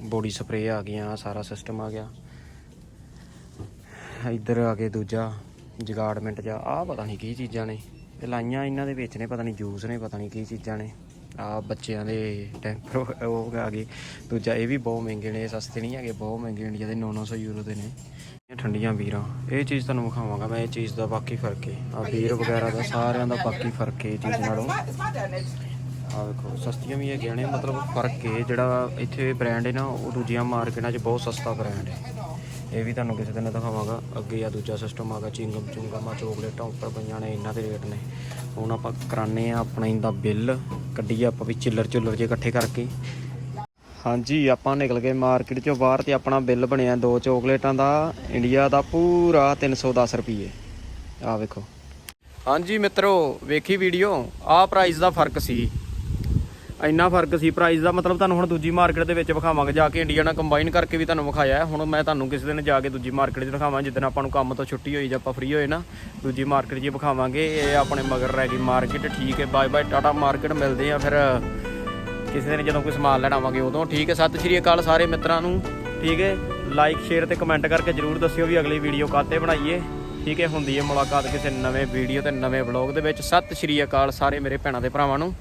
ਬੋਡੀ ਸਪਰੇਅ ਆ ਗਈਆਂ ਸਾਰਾ ਸਿਸਟਮ ਆ ਗਿਆ। ਇੱਧਰ ਆ ਕੇ ਦੂਜਾ, ਜਗਾੜਮੈਂਟ ਜਾ ਆ ਪਤਾ ਨਹੀਂ ਕੀ ਚੀਜ਼ਾਂ ਨੇ। ਇਹ ਲਾਈਆਂ ਇਹਨਾਂ ਦੇ ਵਿੱਚ ਨੇ, ਪਤਾ ਨਹੀਂ ਜੂਸ ਨੇ, ਪਤਾ ਨਹੀਂ ਕੀ ਚੀਜ਼ਾਂ ਨੇ। ਆ ਬੱਚਿਆਂ ਦੇ ਟੈਂਪਰ ਉਹ ਆ ਗਏ ਦੂਜਾ ਇਹ ਵੀ ਬਹੁਤ ਮਹਿੰਗੇ ਨੇ ਸਸਤੇ ਨਹੀਂ ਹੈਗੇ, ਬਹੁਤ ਮਹਿੰਗੇ ਇੰਡੀਆ ਦੇ 900 ਯੂਰੋ ਦੇ ਨੇ। ਠੰਡੀਆਂ ਬੀਰਾਂ ਇਹ ਚੀਜ਼ ਤੁਹਾਨੂੰ ਵਿਖਾਵਾਂਗਾ ਮੈਂ, ਇਹ ਚੀਜ਼ ਦਾ ਬਾਕੀ ਫ਼ਰਕ ਹੈ ਆ ਬੀਰ ਵਗੈਰਾ ਦਾ, ਸਾਰਿਆਂ ਦਾ ਬਾਕੀ ਫ਼ਰਕ ਹੈ ਇਹ ਚੀਜ਼ ਨਾਲੋਂ। ਆ ਵੇਖੋ, ਸਸਤੀਆਂ ਵੀ ਹੈਗੀਆਂ ਨੇ, ਮਤਲਬ ਫ਼ਰਕ ਹੈ ਜਿਹੜਾ ਇੱਥੇ ਬ੍ਰਾਂਡ ਹੈ ਨਾ, ਉਹ ਦੂਜੀਆਂ ਮਾਰਕੀਟਾਂ 'ਚ ਬਹੁਤ ਸਸਤਾ ਬ੍ਰਾਂਡ ਹੈ ਇਹ ਵੀ ਤੁਹਾਨੂੰ ਕਿਸੇ ਦਿਨ ਦਿਖਾਵਾਂਗਾ। ਅੱਗੇ ਆ ਦੂਜਾ ਸਿਸਟਮ ਆਗਾ ਚਿੰਗਮ ਆ ਚੋਕਲੇਟਾਂ ਉੱਪਰ ਪਈਆਂ ਨੇ, ਇਹਨਾਂ ਦੇ ਰੇਟ ਨੇ। ਹੁਣ ਆਪਾਂ ਕਰਾਨੇ ਆ ਆਪਣਾ ਇਹਦਾ ਬਿੱਲ ਕੱਢੀਏ ਆਪਾਂ ਵੀ ਚਿੱਲਰ ਚੁੱਲਰ ਜੇ ਇਕੱਠੇ ਕਰਕੇ। ਹਾਂਜੀ, ਆਪਾਂ ਨਿਕਲ ਗਏ ਮਾਰਕੀਟ ਚੋਂ ਬਾਹਰ ਤੇ ਆਪਣਾ ਬਿੱਲ ਬਣਿਆ ਦੋ ਚੋਕਲੇਟਾਂ ਦਾ ਇੰਡੀਆ ਦਾ ਪੂਰਾ 310 ਰੁਪਏ ਆ ਵੇਖੋ। ਹਾਂਜੀ ਮਿੱਤਰੋ, ਵੇਖੀ ਵੀਡੀਓ ਆ ਪ੍ਰਾਈਸ ਦਾ ਫ਼ਰਕ ਸੀ। ਇੰਨਾ ਫ਼ਰਕ ਸੀ ਪ੍ਰਾਈਸ ਦਾ, ਮਤਲਬ ਤੁਹਾਨੂੰ ਹੁਣ ਦੂਜੀ ਮਾਰਕੀਟ ਦੇ ਵਿੱਚ ਵਿਖਾਵਾਂਗੇ, ਜਾ ਕੇ ਇੰਡੀਆ ਨਾਲ ਕੰਬਾਈਨ ਕਰਕੇ ਵੀ ਤੁਹਾਨੂੰ ਵਿਖਾਇਆ ਹੁਣ ਮੈਂ ਤੁਹਾਨੂੰ ਕਿਸੇ ਦਿਨ ਜਾ ਕੇ ਦੂਜੀ ਮਾਰਕੀਟ 'ਚ ਦਿਖਾਵਾਂ, ਜਿੱਦਣ ਆਪਾਂ ਨੂੰ ਕੰਮ ਤੋਂ ਛੁੱਟੀ ਹੋਈ ਜਾਂ ਆਪਾਂ ਫ੍ਰੀ ਹੋਏ ਨਾ, ਦੂਜੀ ਮਾਰਕੀਟ 'ਚ ਵਿਖਾਵਾਂਗੇ। ਇਹ ਆਪਣੇ ਮਗਰ ਰਹਿ ਗਈ ਮਾਰਕੀਟ ਠੀਕ ਹੈ ਬਾਏ ਬਾਏ ਟਾਟਾ ਮਾਰਕੀਟ ਮਿਲਦੇ ਆ ਫਿਰ ਕਿਸੇ ਦਿਨ ਜਦੋਂ ਕੋਈ ਸਮਾਨ ਲੈਣ ਆਵਾਂਗੇ ਉਦੋਂ। ਠੀਕ ਹੈ, ਸਤਿ ਸ਼੍ਰੀ ਅਕਾਲ ਸਾਰੇ ਮਿੱਤਰਾਂ ਨੂੰ। ਠੀਕ ਹੈ ਲਾਈਕ ਸ਼ੇਅਰ ਤੇ ਕਮੈਂਟ ਕਰਕੇ ਜਰੂਰ ਦੱਸਿਓ ਵੀ ਅਗਲੀ ਵੀਡੀਓ ਕਾਤੇ ਬਣਾਈਏ। ਠੀਕ ਹੈ, ਹੁੰਦੀ ਹੈ ਮੁਲਾਕਾਤ ਕਿਸੇ ਨਵੇਂ ਵੀਡੀਓ ਤੇ ਨਵੇਂ ਵਲੌਗ ਦੇ ਵਿੱਚ। ਸਤਿ ਸ਼੍ਰੀ ਅਕਾਲ ਸਾਰੇ ਮੇਰੇ ਭੈਣਾਂ ਤੇ ਭਰਾਵਾਂ ਨੂੰ।